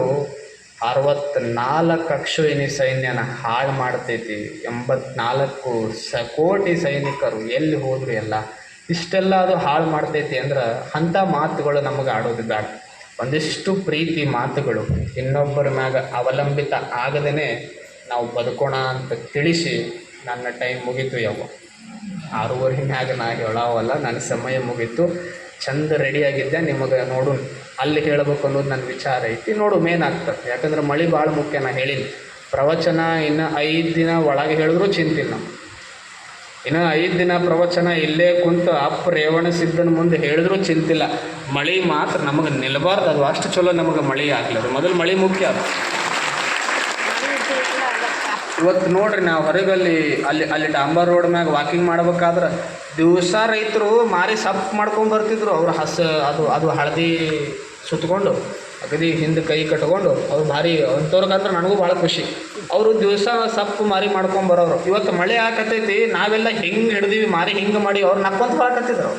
ಅರವತ್ನಾಲ್ಕು ಅಕ್ಷೋಹಿಣಿ ಸೈನ್ಯನ ಹಾಳು ಮಾಡ್ತೈತಿ. ಎಂಬತ್ನಾಲ್ಕು ಸ ಕೋಟಿ ಸೈನಿಕರು ಎಲ್ಲಿ ಹೋದ್ರು ಎಲ್ಲ. ಇಷ್ಟೆಲ್ಲ ಅದು ಹಾಳು ಮಾಡ್ತೈತಿ ಅಂದ್ರೆ ಅಂಥ ಮಾತುಗಳು ನಮಗೆ ಆಡೋದು ಬೇಡ. ಒಂದಿಷ್ಟು ಪ್ರೀತಿ ಮಾತುಗಳು ಇನ್ನೊಬ್ಬರ ಮ್ಯಾಗ ಅವಲಂಬಿತ ಆಗದೇ ನಾವು ಬದುಕೋಣ ಅಂತ ತಿಳಿಸಿ ನನ್ನ ಟೈಮ್ ಮುಗೀತು ಯಾವ ಆರೂವರೆ ಮ್ಯಾಗ ನಾ ಹೇಳಾವಲ್ಲ, ನನ್ನ ಸಮಯ ಮುಗೀತು. ಚಂದ ರೆಡಿಯಾಗಿದ್ದೆ ನಿಮಗೆ ನೋಡು ಅಲ್ಲಿ ಹೇಳಬೇಕು ಅನ್ನೋದು ನನ್ನ ವಿಚಾರ ಐತಿ. ನೋಡು ಮೇನ್ ಆಗ್ತದೆ. ಯಾಕಂದ್ರೆ ಮಳೆ ಭಾಳ ಮುಖ್ಯ ನಾ ಹೇಳಿನಿ. ಪ್ರವಚನ ಇನ್ನು ಐದು ದಿನ ಒಳಗೆ ಹೇಳಿದ್ರು ಚಿಂತಿಲ್ಲ. ಇನ್ನು ಐದು ದಿನ ಪ್ರವಚನ ಇಲ್ಲೇ ಕುಂತು ಅಪ್ಪ ರೇವಣ ಸಿದ್ಧನ ಮುಂದೆ ಹೇಳಿದ್ರು ಚಿಂತಿಲ್ಲ. ಮಳೆ ಮಾತ್ರ ನಮಗೆ ನಿಲ್ಬಾರ್ದು. ಅದು ಅಷ್ಟು ಚಲೋ ನಮಗೆ ಮಳೆ ಆಗ್ಲದು ಮೊದಲು ಮಳೆ ಮುಖ್ಯ ಅದು. ಇವತ್ತು ನೋಡ್ರಿ ನಾವು ಹೊರಗಲ್ಲಿ ಅಲ್ಲಿ ಅಲ್ಲಿ ಡಾಂಬರ್ ರೋಡ್ ಮ್ಯಾಗ ವಾಕಿಂಗ್ ಮಾಡ್ಬೇಕಾದ್ರೆ ದಿವಸ ರೈತರು ಮಾರಿ ಸಪ್ ಮಾಡ್ಕೊಂಡು ಬರ್ತಿದ್ರು. ಅವ್ರು ಹಸ, ಅದು ಅದು ಹಳದಿ ಸುತ್ಕೊಂಡು. ಅಗದಿ ಹಿಂದೆ ಕೈ ಕಟ್ಕೊಂಡು ಅವ್ರು ಭಾರಿ ಅಂಥವ್ರಿಗಂದ್ರೆ ನನಗೂ ಭಾಳ ಖುಷಿ. ಅವರು ದಿವಸ ಸಪ್ಪು ಮಾರಿ ಮಾಡ್ಕೊಂಡು ಬರೋರು. ಇವತ್ತು ಮಳೆ ಆಕತೈತಿ ನಾವೆಲ್ಲ ಹೆಂಗೆ ಹಿಡ್ದೀವಿ, ಮಾರಿ ಹಿಂಗೆ ಮಾಡಿ, ಅವ್ರು ನಕ್ಕೊಂತ ಬರಾಕತ್ತಿದ್ರು